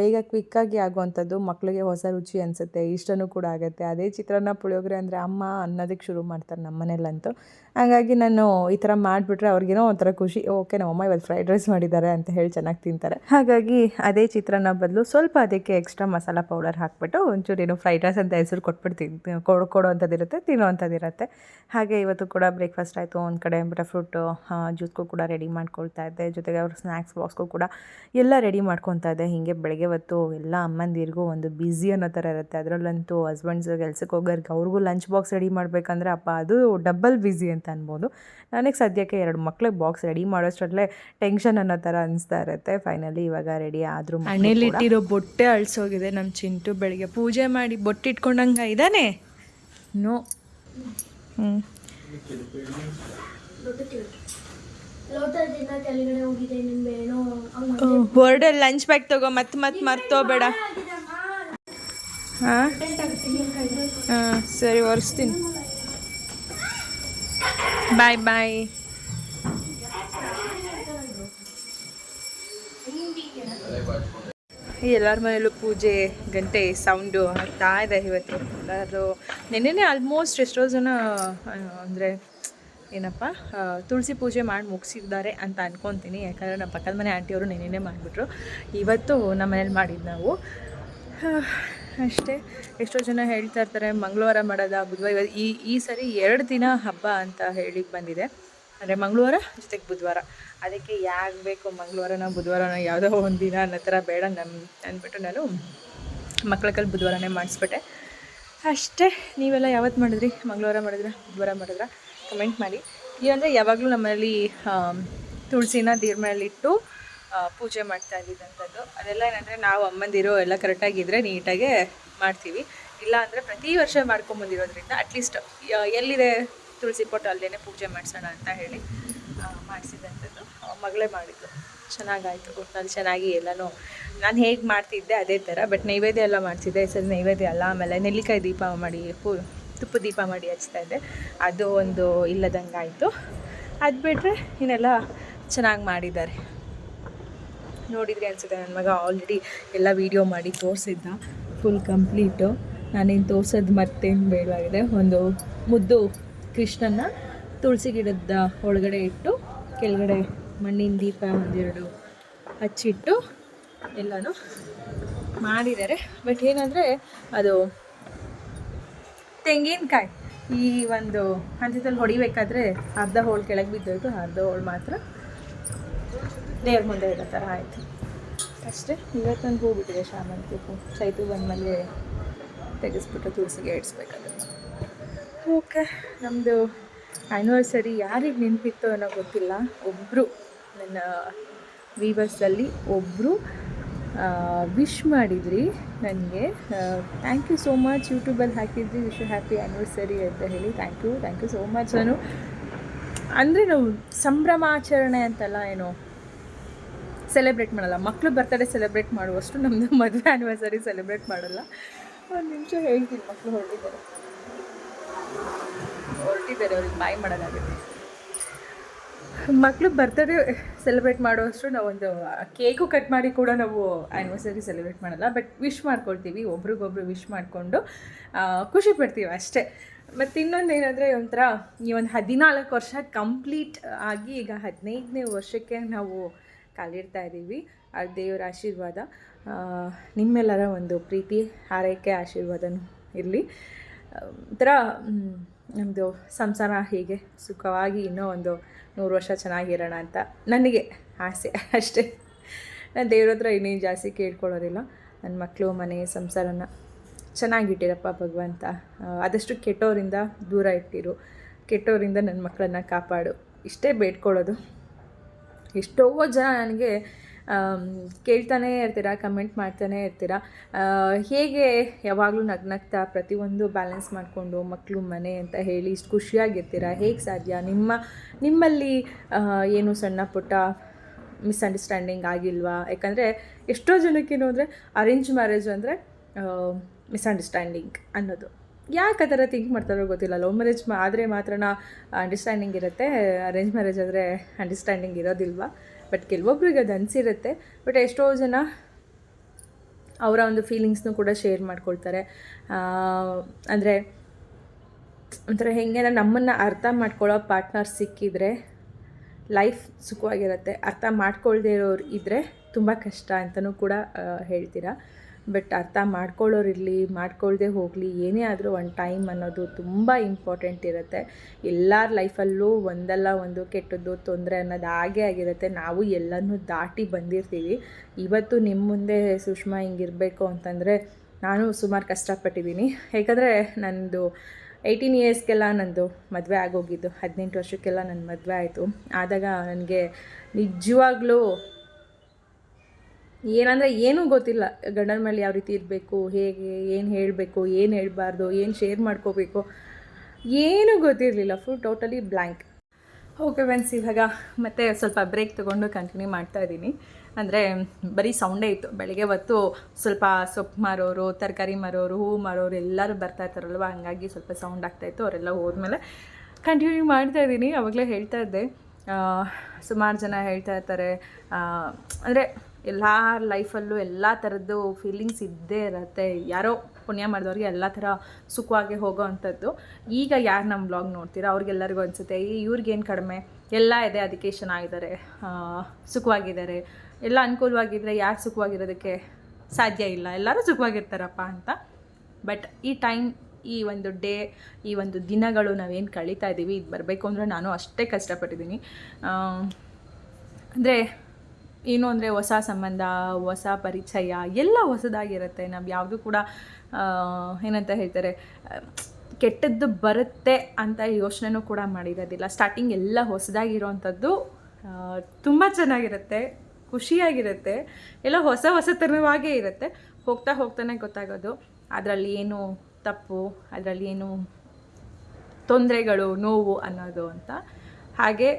ಬೇಗ ಕ್ವಿಕ್ಕಾಗಿ ಆಗುವಂಥದ್ದು ಮಕ್ಕಳಿಗೆ ಹೊಸ ರುಚಿ ಅನಿಸುತ್ತೆ, ಇಷ್ಟನೂ ಕೂಡ ಆಗುತ್ತೆ. ಅದೇ ಚಿತ್ರಾನ್ನ ಪುಳಿಯೋಗರೆ ಅಂದರೆ ಅಮ್ಮ ಅನ್ನೋದಕ್ಕೆ ಶುರು ಮಾಡ್ತಾರೆ ನಮ್ಮ ಮನೇಲಂತೂ ಹಾಗಾಗಿ ನಾನು ಈ ಥರ ಮಾಡಿಬಿಟ್ರೆ ಅವ್ರಿಗೇನೋ ಒಂಥರ ಖುಷಿ ಓಕೆ, ನಮ್ಮಮ್ಮ ಇವತ್ತು ಫ್ರೈಡ್ ರೈಸ್ ಮಾಡಿದ್ದಾರೆ ಅಂತ ಹೇಳಿ ಚೆನ್ನಾಗಿ ತಿಂತಾರೆ. ಹಾಗಾಗಿ ಅದೇ ಚಿತ್ರಾನ್ನ ಬದಲು ಸ್ವಲ್ಪ ಅದಕ್ಕೆ ಎಕ್ಸ್ಟ್ರಾ ಮಸಾಲ ಪೌಡರ್ ಹಾಕ್ಬಿಟ್ಟು ಒಂಚೂರು ಏನೋ ಫ್ರೈಡ್ ರೈಸ್ ಅಂತ ಹೆಸರು ಕೊಟ್ಬಿಟ್ಟು ತಿನ್ ಕೊಡೋ ಕೊಡೋವಂಥದ್ದು ಇರುತ್ತೆ ಹಾಗೆ ಇವತ್ತು ಕೂಡ ಬ್ರೇಕ್ಫಾಸ್ಟ್ ಆಯಿತು, ಒಂದು ಕಡೆ ಬಟರ್ ಫ್ರೂಟು ಜ್ಯೂಸ್ಗೂ ಕೂಡ ರೆಡಿ ಮಾಡ್ಕೊಳ್ತಾ ಇದ್ದೆ. ಜೊತೆಗೆ ಅವ್ರ ಸ್ನ್ಯಾಕ್ಸ್ ಬಾಕ್ಸ್ಗೂ ಕೂಡ ಎಲ್ಲ ರೆಡಿ ಮಾಡ್ಕೊತಾ ಇದ್ದೆ. ಹೀಗೆ ಬೆಳಗ್ಗೆ ಹೊತ್ತು ಎಲ್ಲ ಅಮ್ಮಂದಿರಿಗೂ ಒಂದು ಬ್ಯುಸಿ ಅನ್ನೋ ಥರ ಇರುತ್ತೆ. ಅದರಲ್ಲಂತೂ ಹಸ್ಬೆಂಡ್ಸ್ ಕೆಲ್ಸಕ್ಕೆ ಹೋಗೋರಿಗೆ ಅವ್ರಿಗೂ ಲಂಚ್ ಬಾಕ್ಸ್ ರೆಡಿ ಮಾಡಬೇಕಂದ್ರೆ ಅಪ್ಪ, ಅದು ಡಬಲ್ ಬ್ಯುಸಿ ಅಂತ ಅನ್ಬೋದು. ನನಗೆ ಸದ್ಯಕ್ಕೆ ಎರಡು ಮಕ್ಳಿಗೆ ಬಾಕ್ಸ್ ರೆಡಿ ಮಾಡೋಷ್ಟರಲ್ಲೇ ಟೆನ್ಷನ್ ಅನ್ನೋ ಥರ ಅನಿಸ್ತಾ ಇರುತ್ತೆ. ಫೈನಲಿ ಇವಾಗ ರೆಡಿ ಆದರೂ ಮನೇಲಿಟ್ಟಿರೋ ಬೊಟ್ಟೆ ಅಳಿಸೋಗಿದೆ ನಮ್ಮ ಚಿಂಟು ಬೆಳಿಗ್ಗೆ. ಪೂಜೆ ಮಾಡಿ ಬೊಟ್ಟಿಟ್ಕೊಂಡಂಗೆ ಇದ್ದಾನೆ ನೋ. ಹ್ಞೂ ಹೊರಡೆ ಲಂಚ್ ಬ್ಯಾಗ್ ತಗೋ ಮತ್ತೆ ಮತ್ತೆ ಮರ್ತೋಬೇಡ ಹಾಂ? ಹಾಂ ಸರಿ ಒರೆಸ್ತೀನಿ. ಬಾಯ್ ಬಾಯ್ ಎಲ್ಲರ ಮನೆಯಲ್ಲೂ ಪೂಜೆ, ಗಂಟೆ ಸೌಂಡು ಆಗ್ತಾ ಇದೆ ಇವತ್ತು. ಎಲ್ಲರೂ ನಿನ್ನೆನೇ ಆಲ್ಮೋಸ್ಟ್ ಎಷ್ಟೋ ಜನ ಅಂದರೆ ಏನಪ್ಪ ತುಳಸಿ ಪೂಜೆ ಮಾಡಿ ಮುಗಿಸಿದ್ದಾರೆ ಅಂತ ಅಂದ್ಕೊತೀನಿ ಯಾಕಂದರೆ ನಮ್ಮ ಪಕ್ಕದ ಮನೆ ಆಂಟಿಯವರು ನೆನೆನೇ ಮಾಡಿಬಿಟ್ರು. ಇವತ್ತು ನಮ್ಮ ಮನೇಲಿ ಮಾಡಿದ್ದು ನಾವು. ಅಷ್ಟೇ. ಎಷ್ಟೋ ಜನ ಹೇಳ್ತಾ ಇರ್ತಾರೆ ಮಂಗಳವಾರ ಮಾಡೋದ ಬುಧವಾರ ಈ ಈ ಸರಿ ಎರಡು ದಿನ ಹಬ್ಬ ಅಂತ ಹೇಳಿ ಬಂದಿದೆ. ಅಂದರೆ ಮಂಗಳವಾರ ಜೊತೆಗೆ ಬುಧವಾರ. ಅದಕ್ಕೆ ಯಾಕೆ ಬೇಕು ಮಂಗಳವಾರನ ಬುಧವಾರನ ಯಾವುದೋ ಒಂದು ದಿನ ಅನ್ನೋ ಥರ ಬೇಡ ನಮ್ಮ ಅಂದ್ಬಿಟ್ಟು ನಾನು ಮಕ್ಕಳ ಕೈಲಿ ಬುಧವಾರನೇ ಮಾಡಿಸ್ಬಿಟ್ಟೆ. ಅಷ್ಟೇ. ನೀವೆಲ್ಲ ಯಾವತ್ತು ಮಾಡಿದ್ರಿ? ಮಂಗಳವಾರ ಮಾಡಿದ್ರೆ ಬುಧವಾರ ಮಾಡಿದ್ರ? ಕಮೆಂಟ್ ಮಾಡಿ. ಇಲ್ಲಾಂದರೆ ಯಾವಾಗಲೂ ನಮ್ಮಲ್ಲಿ ತುಳಸಿನ ದೇವ್ರ ಆ, ಪೂಜೆ ಮಾಡ್ತಾ ಇದ್ದಿದ್ದಂಥದ್ದು. ಅದೆಲ್ಲ ಏನಂದರೆ ನಾವು ಅಮ್ಮಂದಿರು ಎಲ್ಲ ಕರೆಕ್ಟಾಗಿದ್ದರೆ ನೀಟಾಗೆ ಮಾಡ್ತೀವಿ. ಇಲ್ಲ ಅಂದರೆ ಪ್ರತಿ ವರ್ಷ ಮಾಡ್ಕೊಂಬಂದಿರೋದ್ರಿಂದ ಅಟ್ಲೀಸ್ಟ್ ಎಲ್ಲಿದೆ ತುಳಸಿ ಪೊಟ್ಟು ಅಲ್ಲೇ ಪೂಜೆ ಮಾಡಿಸೋಣ ಅಂತ ಹೇಳಿ ಮಾಡಿಸಿದಂಥದ್ದು ಮಗಳೇ ಮಾಡಿದ್ದು. ಚೆನ್ನಾಗಾಯಿತು. ಒಟ್ನಲ್ಲಿ ಚೆನ್ನಾಗಿ ಎಲ್ಲನೂ, ನಾನು ಹೇಗೆ ಮಾಡ್ತಿದ್ದೆ ಅದೇ ಥರ ಬಟ್ ನೈವೇದ್ಯ ಎಲ್ಲ ಮಾಡ್ತಿದ್ದೆ. ಸರಿ, ನೈವೇದ್ಯ ಅಲ್ಲ, ಆಮೇಲೆ ನೆಲ್ಲಿಕಾಯಿ ದೀಪ ಮಾಡಿ, ಪೂ, ತುಪ್ಪ ದೀಪ ಮಾಡಿ ಹಚ್ತಾ ಇದ್ದೆ. ಅದು ಒಂದು ಇಲ್ಲದಂಗೆ ಆಯಿತು ಅದು ಬಿಟ್ಟರೆ ಇನ್ನೆಲ್ಲ ಚೆನ್ನಾಗಿ ಮಾಡಿದ್ದಾರೆ. ನೋಡಿದ್ರಿ ಅನ್ಸುತ್ತೆ. ನನ್ನ ಮಗ ಆಲ್ರೆಡಿ ಎಲ್ಲ ವೀಡಿಯೋ ಮಾಡಿ ತೋರಿಸಿದ್ದ. ಫುಲ್ ಕಂಪ್ಲೀಟು ನಾನೇನು ತೋರ್ಸೋದು ಮತ್ತೇನು ಬೇಡವಾಗಿದೆ. ಒಂದು ಮುದ್ದು ಕೃಷ್ಣನ ತುಳಸಿ ಗಿಡದ ಒಳಗಡೆ ಇಟ್ಟು, ಕೆಳಗಡೆ ಮಣ್ಣಿನ ದೀಪ ಒಂದೆರಡು ಹಚ್ಚಿಟ್ಟು ಎಲ್ಲನೂ ಮಾಡಿದ್ದಾರೆ. ಬಟ್ ಏನಂದರೆ ಅದು ತೆಂಗಿನಕಾಯಿ. ಈ ಒಂದು ಹಂತದಲ್ಲಿ ಹೊಡಿಬೇಕಾದ್ರೆ ಅರ್ಧ ಹೋಳು ಕೆಳಗೆ ಬಿದ್ದೋಯ್ತು. ಅರ್ಧ ಹೋಳು ಮಾತ್ರ ದೇವ್ರ ಮುಂದೆ ಇರೋ ಥರ ಆಯಿತು. ಅಷ್ಟೇ ಇವತ್ತೊಂದು ಹೂ ಬಿಟ್ಟಿದೆ ಶಾಮಂತಿ ಹೂ ಚೈತು ಬಂದಮೇಲೆ ತೆಗೆಸ್ಬಿಟ್ಟು ತುಳಸಿಗೆ ಇಡಿಸ್ಬೇಕಾದ್ರೆ ಓಕೆ ನಮ್ಮದು ಆ್ಯನಿವರ್ಸರಿ ಯಾರಿಗೆ ನೆನಪಿತ್ತು ಅನ್ನೋ ಗೊತ್ತಿಲ್ಲ. ಒಬ್ಬರು ನನ್ನ ವೀವರ್ಸಲ್ಲಿ ಒಬ್ಬರು ವಿಶ್ ಮಾಡಿದ್ರಿ ನನಗೆ. ಥ್ಯಾಂಕ್ ಯು ಸೋ ಮಚ್ ಯೂಟ್ಯೂಬಲ್ಲಿ ಹಾಕಿದ್ರಿ ವಿಶ್ ಹ್ಯಾಪಿ ಆ್ಯನಿವರ್ಸರಿ ಅಂತ ಹೇಳಿ thank you thank you so much ನಾನು, ಅಂದರೆ ನಾವು ಸಂಭ್ರಮಾಚರಣೆ ಅಂತಲ್ಲ ಏನು ಸೆಲೆಬ್ರೇಟ್ ಮಾಡಲ್ಲ. ಮಕ್ಕಳು ಬರ್ತಡೇ ಸೆಲೆಬ್ರೇಟ್ ಮಾಡುವಷ್ಟು ನಮ್ಮದು ಮದುವೆ ಆ್ಯನಿವರ್ಸರಿ ಸೆಲೆಬ್ರೇಟ್ ಮಾಡಲ್ಲ. ಒಂದು ನಿಮಿಷ ಹೇಳ್ತೀನಿ ಮಕ್ಕಳು ಹೊರಟಿದ್ದಾರೆ. ಹೊರಟಿದ್ದಾರೆ, ಅವ್ರಿಗೆ ಬಾಯ್ ಮಾಡೋದಾಗುತ್ತೆ ಮಕ್ಕಳು ಬರ್ತಡೇ ಸೆಲೆಬ್ರೇಟ್ ಮಾಡುವಷ್ಟು ನಾವೊಂದು ಕೇಕು ಕಟ್ ಮಾಡಿ ಕೂಡ ನಾವು ಆ್ಯನಿವರ್ಸರಿ ಸೆಲೆಬ್ರೇಟ್ ಮಾಡಲ್ಲ. ಬಟ್ ವಿಶ್ ಮಾಡ್ಕೊಳ್ತೀವಿ, ಒಬ್ರಿಗೊಬ್ರು ವಿಶ್ ಮಾಡಿಕೊಂಡು ಖುಷಿ ಪಡ್ತೀವಿ ಅಷ್ಟೇ. ಮತ್ತು ಇನ್ನೊಂದು ಏನಂದರೆ ಒಂಥರ ಈ ಒಂದು ಹದಿನಾಲ್ಕು ವರ್ಷ ಕಂಪ್ಲೀಟ್ ಆಗಿ ಈಗ ಹದಿನೈದನೇ ವರ್ಷಕ್ಕೆ ನಾವು ಕಾಲಿಡ್ತಾ ಇದ್ದೀವಿ. ಆ ದೇವರ ಆಶೀರ್ವಾದ. ನಿಮ್ಮೆಲ್ಲರ ಒಂದು ಪ್ರೀತಿ ಹಾರೈಕೆ ಆಶೀರ್ವಾದನೂ ಇರಲಿ. ಒಂಥರ ನಮ್ಮದು ಸಂಸಾರ ಹೀಗೆ ಸುಖವಾಗಿ ಇನ್ನೂ ಒಂದು ನೂರು ವರ್ಷ ಚೆನ್ನಾಗಿರೋಣ ಅಂತ ನನಗೆ ಆಸೆ ಅಷ್ಟೇ. ನಾನು ದೇವ್ರ ಹತ್ರ ಇನ್ನೇನು ಜಾಸ್ತಿ ಕೇಳ್ಕೊಳ್ಳೋದಿಲ್ಲ. ನನ್ನ ಮಕ್ಕಳು, ಮನೆ, ಸಂಸಾರನ ಚೆನ್ನಾಗಿಟ್ಟಿರಪ್ಪ ಭಗವಂತ. ಆದಷ್ಟು ಕೆಟ್ಟೋರಿಂದ ದೂರ ಇಟ್ಟಿರು. ಕೆಟ್ಟೋರಿಂದ ನನ್ನ ಮಕ್ಕಳನ್ನ ಕಾಪಾಡು. ಇಷ್ಟೇ ಬೇಡ್ಕೊಳ್ಳೋದು. ಎಷ್ಟೋ ಜನ ನನಗೆ ಕೇಳ್ತಾನೆ ಇರ್ತೀರಾ ಕಮೆಂಟ್ ಮಾಡ್ತಾನೆ ಇರ್ತೀರಾ. ಹೇಗೆ ಯಾವಾಗಲೂ ನಗ್ನಗ್ತಾ ಪ್ರತಿಯೊಂದು ಬ್ಯಾಲೆನ್ಸ್ ಮಾಡಿಕೊಂಡು ಮಕ್ಕಳು ಮನೆ ಅಂತ ಹೇಳಿ ಇಷ್ಟು ಖುಷಿಯಾಗಿರ್ತೀರಾ? ಹೇಗೆ ಸಾಧ್ಯ? ನಿಮ್ಮ, ನಿಮ್ಮಲ್ಲಿ ಏನು ಸಣ್ಣ ಪುಟ್ಟ ಮಿಸ್ಅಂಡರ್ಸ್ಟ್ಯಾಂಡಿಂಗ್ ಆಗಿಲ್ವಾ? ಯಾಕಂದರೆ ಎಷ್ಟೋ ಜನಕ್ಕೇನು ಅಂದರೆ ಅರೇಂಜ್ ಮ್ಯಾರೇಜ್ ಅಂದರೆ ಮಿಸ್ಅಂಡರ್ಸ್ಟ್ಯಾಂಡಿಂಗ್ ಅನ್ನೋದು. ಯಾಕೆ ಆ ಥರ ಥಿಂಕ್ ಮಾಡ್ತಾರೋ ಗೊತ್ತಿಲ್ಲ ಲವ್ ಮ್ಯಾರೇಜ್ ಆದರೆ ಮಾತ್ರ ಅಂಡರ್ಸ್ಟ್ಯಾಂಡಿಂಗ್ ಇರುತ್ತೆ. ಅರೇಂಜ್ ಮ್ಯಾರೇಜ್ ಆದರೆ ಅಂಡರ್ಸ್ಟ್ಯಾಂಡಿಂಗ್ ಇರೋದಿಲ್ವಾ? ಬಟ್ ಕೆಲವೊಬ್ರಿಗೆ ಅದು ಅನಿಸಿರುತ್ತೆ. ಬಟ್ ಎಷ್ಟೋ ಜನ ಅವರ ಒಂದು ಫೀಲಿಂಗ್ಸ್ನು ಕೂಡ ಶೇರ್ ಮಾಡ್ಕೊಳ್ತಾರೆ. ಅಂದರೆ ಒಂಥರ ಹೆಂಗೆ ನಮ್ಮನ್ನು ಅರ್ಥ ಮಾಡ್ಕೊಳ್ಳೋ ಪಾರ್ಟ್ನರ್ ಸಿಕ್ಕಿದ್ರೆ ಲೈಫ್ ಸುಖವಾಗಿರುತ್ತೆ. ಅರ್ಥ ಮಾಡ್ಕೊಳ್ದೇ ಇರೋರು ಇದ್ದರೆ ತುಂಬ ಕಷ್ಟ ಅಂತಲೂ ಕೂಡ ಹೇಳ್ತೀರಾ? ಬಟ್ ಅರ್ಥ ಮಾಡ್ಕೊಳ್ಳೋರಿರಲಿ ಇರಲಿ, ಮಾಡ್ಕೊಳ್ದೆ ಹೋಗಲಿ, ಏನೇ ಆದರೂ ಒಂದು ಟೈಮ್ ಅನ್ನೋದು ತುಂಬ ಇಂಪಾರ್ಟೆಂಟ್ ಇರುತ್ತೆ. ಎಲ್ಲರ ಲೈಫಲ್ಲೂ ಒಂದಲ್ಲ ಒಂದು ಕೆಟ್ಟದ್ದು, ತೊಂದರೆ ಅನ್ನೋದು ಆಗೇ ಆಗಿರುತ್ತೆ. ನಾವು ಎಲ್ಲನೂ ದಾಟಿ ಬಂದಿರ್ತೀವಿ. ಇವತ್ತು ನಿಮ್ಮ ಮುಂದೆ ಸುಷ್ಮಾ ಹಿಂಗಿರಬೇಕು ಅಂತಂದರೆ ನಾನು ಸುಮಾರು ಕಷ್ಟಪಟ್ಟಿದ್ದೀನಿ. ಯಾಕಂದರೆ ನನ್ನದು ಏಯ್ಟೀನ್ ಇಯರ್ಸ್ಗೆಲ್ಲ ನನ್ನದು ಮದುವೆ ಆಗೋಗಿದ್ದು, ಹದಿನೆಂಟು ವರ್ಷಕ್ಕೆಲ್ಲ ನನ್ನ ಮದುವೆ ಆಯಿತು. ಆದಾಗ ನನಗೆ ನಿಜವಾಗ್ಲೂ ಏನಂದರೆ ಏನೂ ಗೊತ್ತಿಲ್ಲ ಗಂಡನ ಮೇಲೆ ಯಾವ ರೀತಿ ಇರಬೇಕು, ಹೇಗೆ, ಏನು ಹೇಳಬೇಕು, ಏನು ಹೇಳಬಾರ್ದು, ಏನು ಶೇರ್ ಮಾಡ್ಕೋಬೇಕು, ಏನೂ ಗೊತ್ತಿರಲಿಲ್ಲ full totally blank okay friends ಇವಾಗ ಮತ್ತೆ ಸ್ವಲ್ಪ ಬ್ರೇಕ್ ತೊಗೊಂಡು ಕಂಟಿನ್ಯೂ ಮಾಡ್ತಾ ಇದ್ದೀನಿ. ಅಂದರೆ ಬರೀ ಸೌಂಡೇ ಇತ್ತು. ಬೆಳಗ್ಗೆ ಹೊತ್ತು ಸ್ವಲ್ಪ ಸೊಪ್ಪು ಮಾರೋರು, ತರಕಾರಿ ಮಾರೋರು, ಹೂವು ಮಾರೋರು ಎಲ್ಲರೂ ಬರ್ತಾ ಇರ್ತಾರಲ್ವ? ಹಂಗಾಗಿ ಸ್ವಲ್ಪ ಸೌಂಡ್ ಆಗ್ತಾಯಿತ್ತು ಅವರೆಲ್ಲ ಹೋದ್ಮೇಲೆ ಕಂಟಿನ್ಯೂ ಮಾಡ್ತಾ ಇದ್ದೀನಿ. ಅವಾಗಲೇ ಹೇಳ್ತಾ ಇದ್ದೆ. ಸುಮಾರು ಜನ ಹೇಳ್ತಾ ಇರ್ತಾರೆ. ಅಂದರೆ ಎಲ್ಲ ಲೈಫಲ್ಲೂ ಎಲ್ಲ ಥರದ್ದು ಫೀಲಿಂಗ್ಸ್ ಇದ್ದೇ ಇರುತ್ತೆ. ಯಾರೋ ಪುಣ್ಯ ಮಾಡಿದವ್ರಿಗೆ ಎಲ್ಲ ಥರ ಸುಖವಾಗಿ ಹೋಗೋ ಅಂಥದ್ದು. ಈಗ ಯಾರು ನಮ್ಮ ಬ್ಲಾಗ್ ನೋಡ್ತೀರೋ? ಅವ್ರಿಗೆಲ್ಲರಿಗೂ ಅನಿಸುತ್ತೆ ಈ ಇವ್ರಿಗೇನು ಕಡಿಮೆ? ಎಲ್ಲ ಇದೆ ಅದಕ್ಕೆ ಚೆನ್ನಾಗಿದ್ದಾರೆ ಸುಖವಾಗಿದ್ದಾರೆ. ಎಲ್ಲ ಅನುಕೂಲವಾಗಿದ್ದರೆ ಯಾರು ಸುಖವಾಗಿರೋದಕ್ಕೆ ಸಾಧ್ಯ ಇಲ್ಲ? ಎಲ್ಲರೂ ಸುಖವಾಗಿರ್ತಾರಪ್ಪ ಅಂತ. ಬಟ್ ಈ ಟೈಮ್ ಈ ಒಂದು ಡೇ ಈ ಒಂದು ದಿನಗಳು ನಾವೇನು ಕಳೀತಾ ಇದ್ದೀವಿ ಇದು ಬರಬೇಕು ಅಂದರೆ ನಾನು ಅಷ್ಟೇ ಕಷ್ಟಪಟ್ಟಿದ್ದೀನಿ. ಅಂದರೆ ಏನು ಅಂದರೆ ಹೊಸ ಸಂಬಂಧ, ಹೊಸ ಪರಿಚಯ, ಎಲ್ಲ ಹೊಸದಾಗಿರುತ್ತೆ. ನಾವು ಯಾವುದು ಕೂಡ ಏನಂತ ಹೇಳ್ತಾರೆ, ಕೆಟ್ಟದ್ದು ಬರುತ್ತೆ ಅಂತ ಯೋಚನೆನೂ ಕೂಡ ಮಾಡಿರೋದಿಲ್ಲ. ಸ್ಟಾರ್ಟಿಂಗ್ ಎಲ್ಲ ಹೊಸದಾಗಿರೋವಂಥದ್ದು ತುಂಬ ಚೆನ್ನಾಗಿರುತ್ತೆ, ಖುಷಿಯಾಗಿರುತ್ತೆ, ಎಲ್ಲ ಹೊಸ ಹೊಸತನವಾಗೇ ಇರುತ್ತೆ. ಹೋಗ್ತಾ ಹೋಗ್ತಾನೆ ಗೊತ್ತಾಗೋದು. ಅದರಲ್ಲಿ ಏನು ತಪ್ಪು, ಅದರಲ್ಲಿ ಏನು ತೊಂದರೆಗಳು, ನೋವು ಅನ್ನೋದು ಅಂತ. ಹಾಗೆ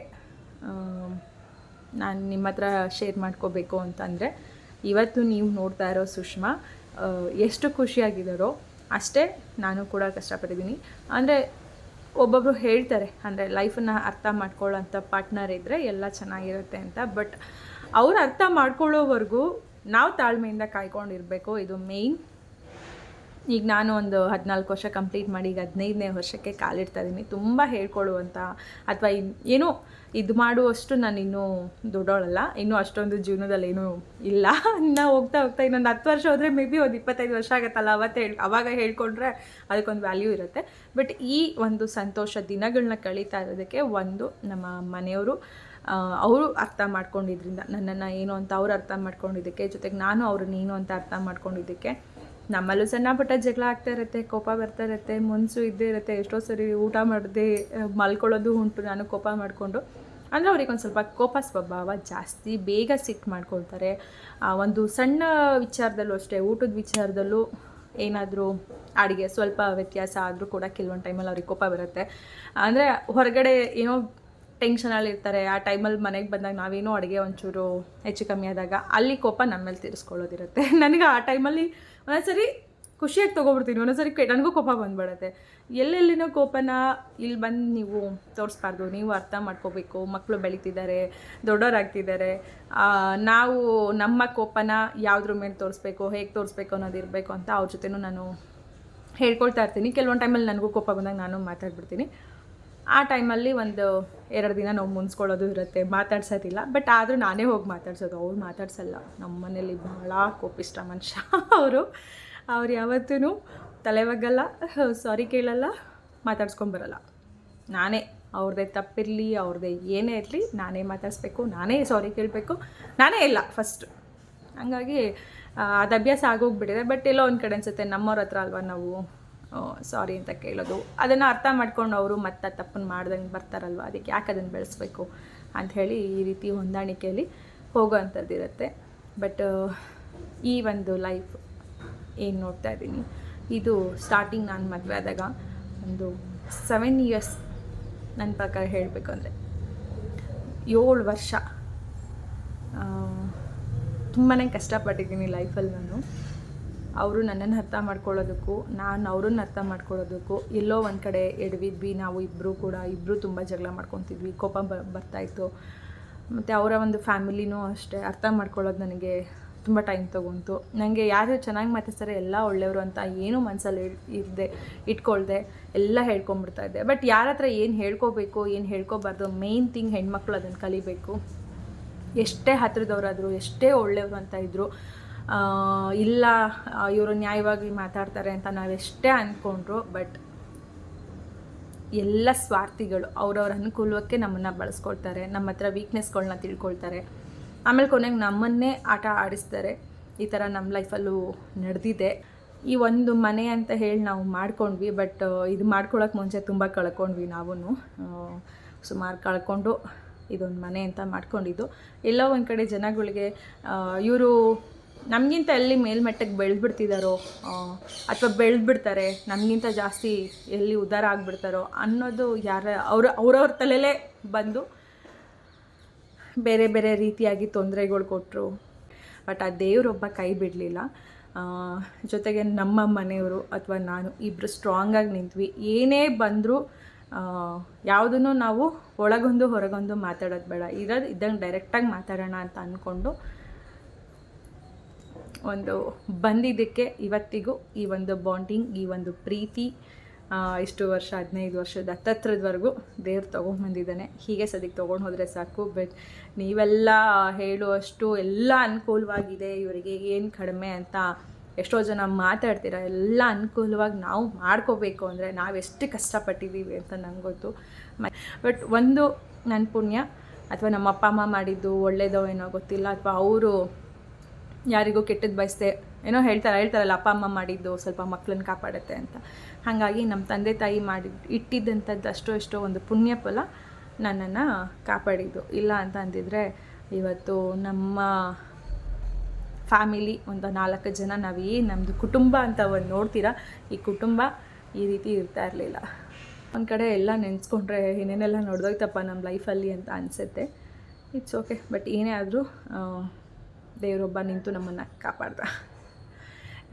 ನಾನು ನಿಮ್ಮ ಹತ್ರ ಶೇರ್ ಮಾಡ್ಕೋಬೇಕು ಅಂತಂದರೆ, ಇವತ್ತು ನೀವು ನೋಡ್ತಾ ಇರೋ ಸುಷ್ಮಾ ಎಷ್ಟು ಖುಷಿಯಾಗಿದ್ದಾರೋ ಅಷ್ಟೇ ನಾನು ಕೂಡ ಕಷ್ಟಪಟ್ಟಿದ್ದೀನಿ. ಅಂದರೆ ಒಬ್ಬೊಬ್ಬರು ಹೇಳ್ತಾರೆ, ಅಂದರೆ ಲೈಫನ್ನು ಅರ್ಥ ಮಾಡ್ಕೊಳ್ಳೋಂಥ ಪಾರ್ಟ್ನರ್ ಇದ್ದರೆ ಎಲ್ಲ ಚೆನ್ನಾಗಿರುತ್ತೆ ಅಂತ ಬಟ್ ಅವ್ರು ಅರ್ಥ ಮಾಡ್ಕೊಳ್ಳೋವರೆಗೂ ನಾವು ತಾಳ್ಮೆಯಿಂದ ಕಾಯ್ಕೊಂಡಿರಬೇಕು, ಇದು ಮೇಯ್ನ್ ಈಗ ನಾನು ಒಂದು ಹದಿನಾಲ್ಕು ವರ್ಷ ಕಂಪ್ಲೀಟ್ ಮಾಡಿ ಈಗ ಹದಿನೈದನೇ ವರ್ಷಕ್ಕೆ ಕಾಲಿಡ್ತಾ ಇದ್ದೀನಿ. ತುಂಬ ಹೇಳ್ಕೊಳ್ಳುವಂಥ ಅಥವಾ ಏನೋ ಇದು ಮಾಡುವಷ್ಟು ನಾನು ಇನ್ನೂ ದೊಡ್ಡವಳಲ್ಲ. ಇನ್ನೂ ಅಷ್ಟೊಂದು ಜೀವನದಲ್ಲಿ ಏನೂ ಇಲ್ಲ. ಇನ್ನು ಹೋಗ್ತಾ ಹೋಗ್ತಾ ಇನ್ನೊಂದು ಹತ್ತು ವರ್ಷ ಹೋದರೆ ಮೇ ಬಿ ಒಂದು ಇಪ್ಪತ್ತೈದು ವರ್ಷ ಆಗುತ್ತಲ್ಲ. ಅವತ್ತು ಹೇಳಿ ಅವಾಗ ಹೇಳ್ಕೊಂಡ್ರೆ ಅದಕ್ಕೊಂದು ವ್ಯಾಲ್ಯೂ ಇರುತ್ತೆ. ಬಟ್ ಈ ಒಂದು ಸಂತೋಷ ದಿನಗಳನ್ನ ಕಳೀತಾ ಇರೋದಕ್ಕೆ ಒಂದು ನಮ್ಮ ಮನೆಯವರು ಅವರು ಅರ್ಥ ಮಾಡ್ಕೊಂಡಿದ್ರಿಂದ ನನ್ನನ್ನು ಏನು ಅಂತ ಅವ್ರು ಅರ್ಥ ಮಾಡ್ಕೊಂಡಿದ್ದಕ್ಕೆ, ಜೊತೆಗೆ ನಾನು ಅವ್ರನ್ನ ಏನು ಅಂತ ಅರ್ಥ ಮಾಡ್ಕೊಂಡಿದ್ದಕ್ಕೆ ನಮ್ಮಲ್ಲೂ ಸಣ್ಣ ಪುಟ್ಟ ಜಗಳ ಆಗ್ತಾ ಇರುತ್ತೆ, ಕೋಪ ಬರ್ತಾ ಇರುತ್ತೆ, ಮುನ್ಸು ಇದ್ದೇ ಇರುತ್ತೆ, ಎಷ್ಟೋ ಸರಿ ಊಟ ಮಾಡದೆ ಮಲ್ಕೊಳ್ಳೋದು ಉಂಟು, ನಾನು ಕೋಪ ಮಾಡಿಕೊಂಡು. ಅಂದರೆ ಅವ್ರಿಗೆ ಒಂದು ಸ್ವಲ್ಪ ಕೋಪ ಸ್ವಭಾವ ಜಾಸ್ತಿ ಬೇಗ ಸಿಟ್ಟು ಮಾಡ್ಕೊಳ್ತಾರೆ. ಒಂದು ಸಣ್ಣ ವಿಚಾರದಲ್ಲೂ ಅಷ್ಟೇ, ಊಟದ ವಿಚಾರದಲ್ಲೂ ಏನಾದರೂ ಅಡುಗೆ ಸ್ವಲ್ಪ ವ್ಯತ್ಯಾಸ ಆದರೂ ಕೂಡ ಕೆಲವೊಂದು ಟೈಮಲ್ಲಿ ಅವ್ರಿಗೆ ಕೋಪ ಬರುತ್ತೆ. ಅಂದರೆ ಹೊರಗಡೆ ಏನೋ ಟೆನ್ಷನಲ್ಲಿ ಇರ್ತಾರೆ, ಆ ಟೈಮಲ್ಲಿ ಮನೆಗೆ ಬಂದಾಗ ನಾವೇನೋ ಅಡುಗೆ ಒಂಚೂರು ಹೆಚ್ಚು ಕಮ್ಮಿ ಆದಾಗ ಅಲ್ಲಿ ಕೋಪ ನಮ್ಮ ಮೇಲೆ ತೀರಿಸ್ಕೊಳ್ಳೋದಿರುತ್ತೆ. ನನಗೆ ಆ ಟೈಮಲ್ಲಿ ಒಂದೊಂದ್ಸರಿ ಖುಷಿಯಾಗಿ ತೊಗೊಬಿಡ್ತೀನಿ, ಒಂದೊಂದ್ಸರಿ ಕೆ, ನನಗೂ ಕೋಪ ಬಂದ್ಬಿಡುತ್ತೆ. ಎಲ್ಲೆಲ್ಲಿನೋ ಕೋಪನ ಇಲ್ಲಿ ಬಂದು ನೀವು ತೋರಿಸ್ಬಾರ್ದು, ನೀವು ಅರ್ಥ ಮಾಡ್ಕೋಬೇಕು ಮಕ್ಕಳು ಬೆಳೀತಿದ್ದಾರೆ ದೊಡ್ಡವರಾಗ್ತಿದ್ದಾರೆ ನಾವು ನಮ್ಮ ಕೋಪನ ಯಾವುದ್ರ ಮೇಲೆ ತೋರಿಸ್ಬೇಕು, ಹೇಗೆ ತೋರಿಸ್ಬೇಕು ಅನ್ನೋದು ಇರಬೇಕು ಅಂತ ಅವ್ರ ಜೊತೆನೂ ನಾನು ಹೇಳ್ಕೊಳ್ತಾ ಇರ್ತೀನಿ. ಕೆಲವೊಂದು ಟೈಮಲ್ಲಿ ನನಗೂ ಕೋಪ ಬಂದಾಗ ನಾನು ಮಾತಾಡ್ಬಿಡ್ತೀನಿ. ಆ ಟೈಮಲ್ಲಿ ಒಂದು ಎರಡು ದಿನ ನಾವು ಮುನ್ಸ್ಕೊಳ್ಳೋದು ಇರುತ್ತೆ, ಮಾತಾಡ್ಸೋದಿಲ್ಲ. ಬಟ್ ಆದರೂ ನಾನೇ ಹೋಗಿ ಮಾತಾಡ್ಸೋದು. ಅವ್ರು ಮಾತಾಡ್ಸಲ್ಲ. ನಮ್ಮ ಮನೇಲಿ ಭಾಳ ಕೋಪಿಷ್ಟ ಮನುಷ್ಯ ಅವರು. ಅವ್ರು ಯಾವತ್ತೂ ತಲೆಬಗ್ಗಲ್ಲ ಸಾರಿ ಕೇಳಲ್ಲ, ಮಾತಾಡ್ಸ್ಕೊಂಬರಲ್ಲ. ನಾನೇ. ಅವ್ರದ್ದೇ ತಪ್ಪಿರಲಿ, ಅವ್ರದ್ದೇ ಏನೇ ಇರಲಿ, ನಾನೇ ಮಾತಾಡಿಸ್ಬೇಕು, ನಾನೇ ಸಾರಿ ಕೇಳಬೇಕು. ನಾನೇ ಇಲ್ಲ ಫಸ್ಟು ಹಂಗಾಗಿ ಅದು ಅಭ್ಯಾಸ ಆಗೋಗ್ಬಿಟ್ಟಿದೆ. ಬಟ್ ಎಲ್ಲೋ ಒಂದು ಕಡೆ ಅನಿಸುತ್ತೆ, ನಮ್ಮವ್ರ ಹತ್ರ ಅಲ್ವಾ ನಾವು ಸಾರಿ ಅಂತ ಕೇಳೋದು. ಅದನ್ನು ಅರ್ಥ ಮಾಡ್ಕೊಂಡು ಅವರು ಮತ್ತೆ ತಪ್ಪನ್ನು ಮಾಡ್ದಂಗೆ ಬರ್ತಾರಲ್ವ? ಅದಕ್ಕೆ ಯಾಕೆ ಅದನ್ನು ಬೆಳೆಸ್ಬೇಕು ಹೇಳಿ ಈ ರೀತಿ ಹೊಂದಾಣಿಕೆಯಲ್ಲಿ ಹೋಗೋ ಅಂಥದ್ದಿರುತ್ತೆ ಬಟ್ ಈ ಒಂದು ಲೈಫ್ ಏನು ನೋಡ್ತಾ ಇದ್ದೀನಿ, ಇದು ಸ್ಟಾರ್ಟಿಂಗ್ ನಾನು ಮದುವೆ ಆದಾಗ ಒಂದು ಸೆವೆನ್ ಇಯರ್ಸ್ ನನ್ನ ಪ್ರಕಾರ ಹೇಳಬೇಕು ಅಂದರೆ ಏಳು ವರ್ಷ ತುಂಬಾ ಕಷ್ಟಪಟ್ಟಿದ್ದೀನಿ ಲೈಫಲ್ಲಿ ನಾನು. ಅವರು ನನ್ನನ್ನು ಅರ್ಥ ಮಾಡ್ಕೊಳ್ಳೋದಕ್ಕೂ, ನಾನು ಅವ್ರನ್ನ ಅರ್ಥ ಮಾಡ್ಕೊಳ್ಳೋದಕ್ಕೂ, ಎಲ್ಲೋ ಒಂದು ಕಡೆ ಎಡವಿದ್ವಿ, ನಾವು ಇಬ್ಬರು ಕೂಡ ಇಬ್ಬರು ತುಂಬ ಜಗಳ ಮಾಡ್ಕೊತಿದ್ವಿ, ಕೋಪ ಬ ಬರ್ತಾಯಿತ್ತು ಮತ್ತು ಅವರ ಒಂದು ಫ್ಯಾಮಿಲಿನೂ ಅಷ್ಟೇ, ಅರ್ಥ ಮಾಡ್ಕೊಳ್ಳೋದು ನನಗೆ ತುಂಬ ಟೈಮ್ ತೊಗೊಂತು. ನನಗೆ ಯಾರು ಚೆನ್ನಾಗಿ ಮಾತಾಡ್ತಾರೆ ಎಲ್ಲ ಒಳ್ಳೆಯವರು ಅಂತ ಏನೂ ಮನಸ್ಸಲ್ಲಿ ಇರದೆ, ಇಟ್ಕೊಳ್ದೆ, ಎಲ್ಲ ಹೇಳ್ಕೊಂಬಿಡ್ತಾ ಇದ್ದೆ. ಬಟ್ ಯಾರ ಹತ್ರ ಏನು ಹೇಳ್ಕೋಬೇಕು, ಏನು ಹೇಳ್ಕೊಬಾರ್ದು ಮೇಯ್ನ್ ಥಿಂಗ್ ಹೆಣ್ಮಕ್ಳು ಅದನ್ನು ಕಲಿಬೇಕು. ಎಷ್ಟೇ ಹತ್ರದವರಾದರು, ಎಷ್ಟೇ ಒಳ್ಳೆಯವರು ಅಂತ ಇದ್ದರು ಇಲ್ಲ ಇವರು ನ್ಯಾಯವಾಗಿ ಮಾತಾಡ್ತಾರೆ ಅಂತ ನಾವೆಷ್ಟೇ ಅಂದ್ಕೊಂಡ್ರು ಬಟ್ ಎಲ್ಲ ಸ್ವಾರ್ಥಿಗಳು ಅವ್ರವ್ರ ಅನುಕೂಲಕ್ಕೆ ನಮ್ಮನ್ನು ಬಳಸ್ಕೊಳ್ತಾರೆ, ನಮ್ಮ ಹತ್ರ ವೀಕ್ನೆಸ್ಗಳನ್ನ ತಿಳ್ಕೊಳ್ತಾರೆ. ಆಮೇಲೆ ಕೊನೆಗೆ ನಮ್ಮನ್ನೇ ಆಟ ಆಡಿಸ್ತಾರೆ. ಈ ಥರ ನಮ್ಮ ಲೈಫಲ್ಲೂ ನಡೆದಿದೆ. ಈ ಒಂದು ಮನೆ ಅಂತ ಹೇಳಿ ನಾವು ಮಾಡ್ಕೊಂಡ್ವಿ, ಬಟ್ ಇದು ಮಾಡ್ಕೊಳ್ಳೋಕೆ ಮುಂಚೆ ತುಂಬ ಕಳ್ಕೊಂಡ್ವಿ ನಾವು ಸುಮಾರು ಕಳ್ಕೊಂಡು ಇದೊಂದು ಮನೆ ಅಂತ ಮಾಡ್ಕೊಂಡಿದ್ದು. ಎಲ್ಲೋ ಒಂದು ಕಡೆ ಜನಗಳಿಗೆ ಇವರು ನಮಗಿಂತ ಎಲ್ಲಿ ಮೇಲ್ಮಟ್ಟಕ್ಕೆ ಬೆಳೆದ್ಬಿಡ್ತಿದ್ದಾರೋ ಅಥವಾ ಬೆಳೆದ್ಬಿಡ್ತಾರೆ, ನಮಗಿಂತ ಜಾಸ್ತಿ ಎಲ್ಲಿ ಉದ್ಧಾರ ಆಗಿಬಿಡ್ತಾರೋ ಅನ್ನೋದು ಯಾರ, ಅವ್ರ, ಅವ್ರವ್ರ ತಲೆಯಲ್ಲೇ ಬಂದು ಬೇರೆ ಬೇರೆ ರೀತಿಯಾಗಿ ತೊಂದರೆಗಳು ಕೊಟ್ಟರು ಬಟ್ ಆ ದೇವರೊಬ್ಬ ಕೈ ಬಿಡಲಿಲ್ಲ. ಜೊತೆಗೆ ನಮ್ಮ ಮನೆಯವರು ಅಥವಾ ನಾನು ಇಬ್ಬರು ಸ್ಟ್ರಾಂಗಾಗಿ ನಿಂತ್ವಿ. ಏನೇ ಬಂದರೂ ಯಾವುದನ್ನು ನಾವು ಒಳಗೊಂದು ಹೊರಗೊಂದು ಮಾತಾಡೋದು ಬೇಡ. ಇರೋದು ಇದ್ದಂಗೆ ಡೈರೆಕ್ಟಾಗಿ ಮಾತಾಡೋಣ ಅಂತ ಅಂದ್ಕೊಂಡು ಒಂದು ಬಂದಿದ್ದಕ್ಕೆ ಇವತ್ತಿಗೂ ಈ ಒಂದು ಬಾಂಡಿಂಗ್ ಈ ಒಂದು ಪ್ರೀತಿ ಇಷ್ಟು ವರ್ಷ, ಹದಿನೈದು ವರ್ಷದ ಹತ್ತತ್ರದವರೆಗೂ ದೇವ್ರು ತೊಗೊಂಬಂದಿದ್ದಾನೆ ಹೀಗೆ ಸದ್ಯಕ್ಕೆ ತೊಗೊಂಡು ಹೋದರೆ ಸಾಕು. ಬಟ್ ನೀವೆಲ್ಲ ಹೇಳುವಷ್ಟು ಎಲ್ಲ ಅನುಕೂಲವಾಗಿದೆ. ಇವರಿಗೆ ಏನು ಕಡಿಮೆ ಅಂತ ಎಷ್ಟೋ ಜನ ಮಾತಾಡ್ತೀರ. ಎಲ್ಲ ಅನುಕೂಲವಾಗಿ ನಾವು ಮಾಡ್ಕೋಬೇಕು ಅಂದರೆ ನಾವು ಎಷ್ಟು ಕಷ್ಟಪಟ್ಟಿದ್ದೀವಿ ಅಂತ ನಂಗೆ ಗೊತ್ತು. ಬಟ್ ಒಂದು ನನ್ನ ಪುಣ್ಯ, ಅಥವಾ ನಮ್ಮ ಅಪ್ಪ, ಅಮ್ಮ ಮಾಡಿದ್ದು ಒಳ್ಳೆಯದೋ ಏನೋ ಗೊತ್ತಿಲ್ಲ, ಅಥವಾ ಅವರು ಯಾರಿಗೂ ಕೆಟ್ಟದ್ದು ಬಯಸ್ದೆ, ಏನೋ ಹೇಳ್ತಾರೆ, ಹೇಳ್ತಾರಲ್ಲ, ಅಪ್ಪ, ಅಮ್ಮ ಮಾಡಿದ್ದು ಸ್ವಲ್ಪ ಮಕ್ಕಳನ್ನ ಕಾಪಾಡುತ್ತೆ ಅಂತ. ಹಾಗಾಗಿ ನಮ್ಮ ತಂದೆ ತಾಯಿ ಮಾಡಿ, ಇಟ್ಟಿದ್ದಂಥದ್ದು ಅಷ್ಟೋ ಎಷ್ಟೋ ಒಂದು ಪುಣ್ಯ ಫಲ ನನ್ನನ್ನು ಕಾಪಾಡಿದ್ದು. ಇಲ್ಲ ಅಂತ ಅಂದಿದ್ರೆ ಇವತ್ತು ನಮ್ಮ ಫ್ಯಾಮಿಲಿ ಒಂದು ನಾಲ್ಕು ಜನ, ನಾವು ಈ ನಮ್ಮದು ಕುಟುಂಬ ಅಂತ ಒಂದು ನೋಡ್ತೀರಾ? ಈ ಕುಟುಂಬ ಈ ರೀತಿ ಇರ್ತಾ ಇರಲಿಲ್ಲ. ಒಂದು ಕಡೆ ಎಲ್ಲ ನೆನೆಸ್ಕೊಂಡ್ರೆ ಏನೇನೆಲ್ಲ ನೋಡ್ದೋಯ್ತಪ್ಪ ನಮ್ಮ ಲೈಫಲ್ಲಿ ಅಂತ ಅನಿಸುತ್ತೆ. ಇಟ್ಸ್ ಓಕೆ ಬಟ್ ಏನೇ ಆದರೂ ದೇವರೊಬ್ಬ ನಿಂತು ನಮ್ಮನ್ನು ಕಾಪಾಡ್ದ.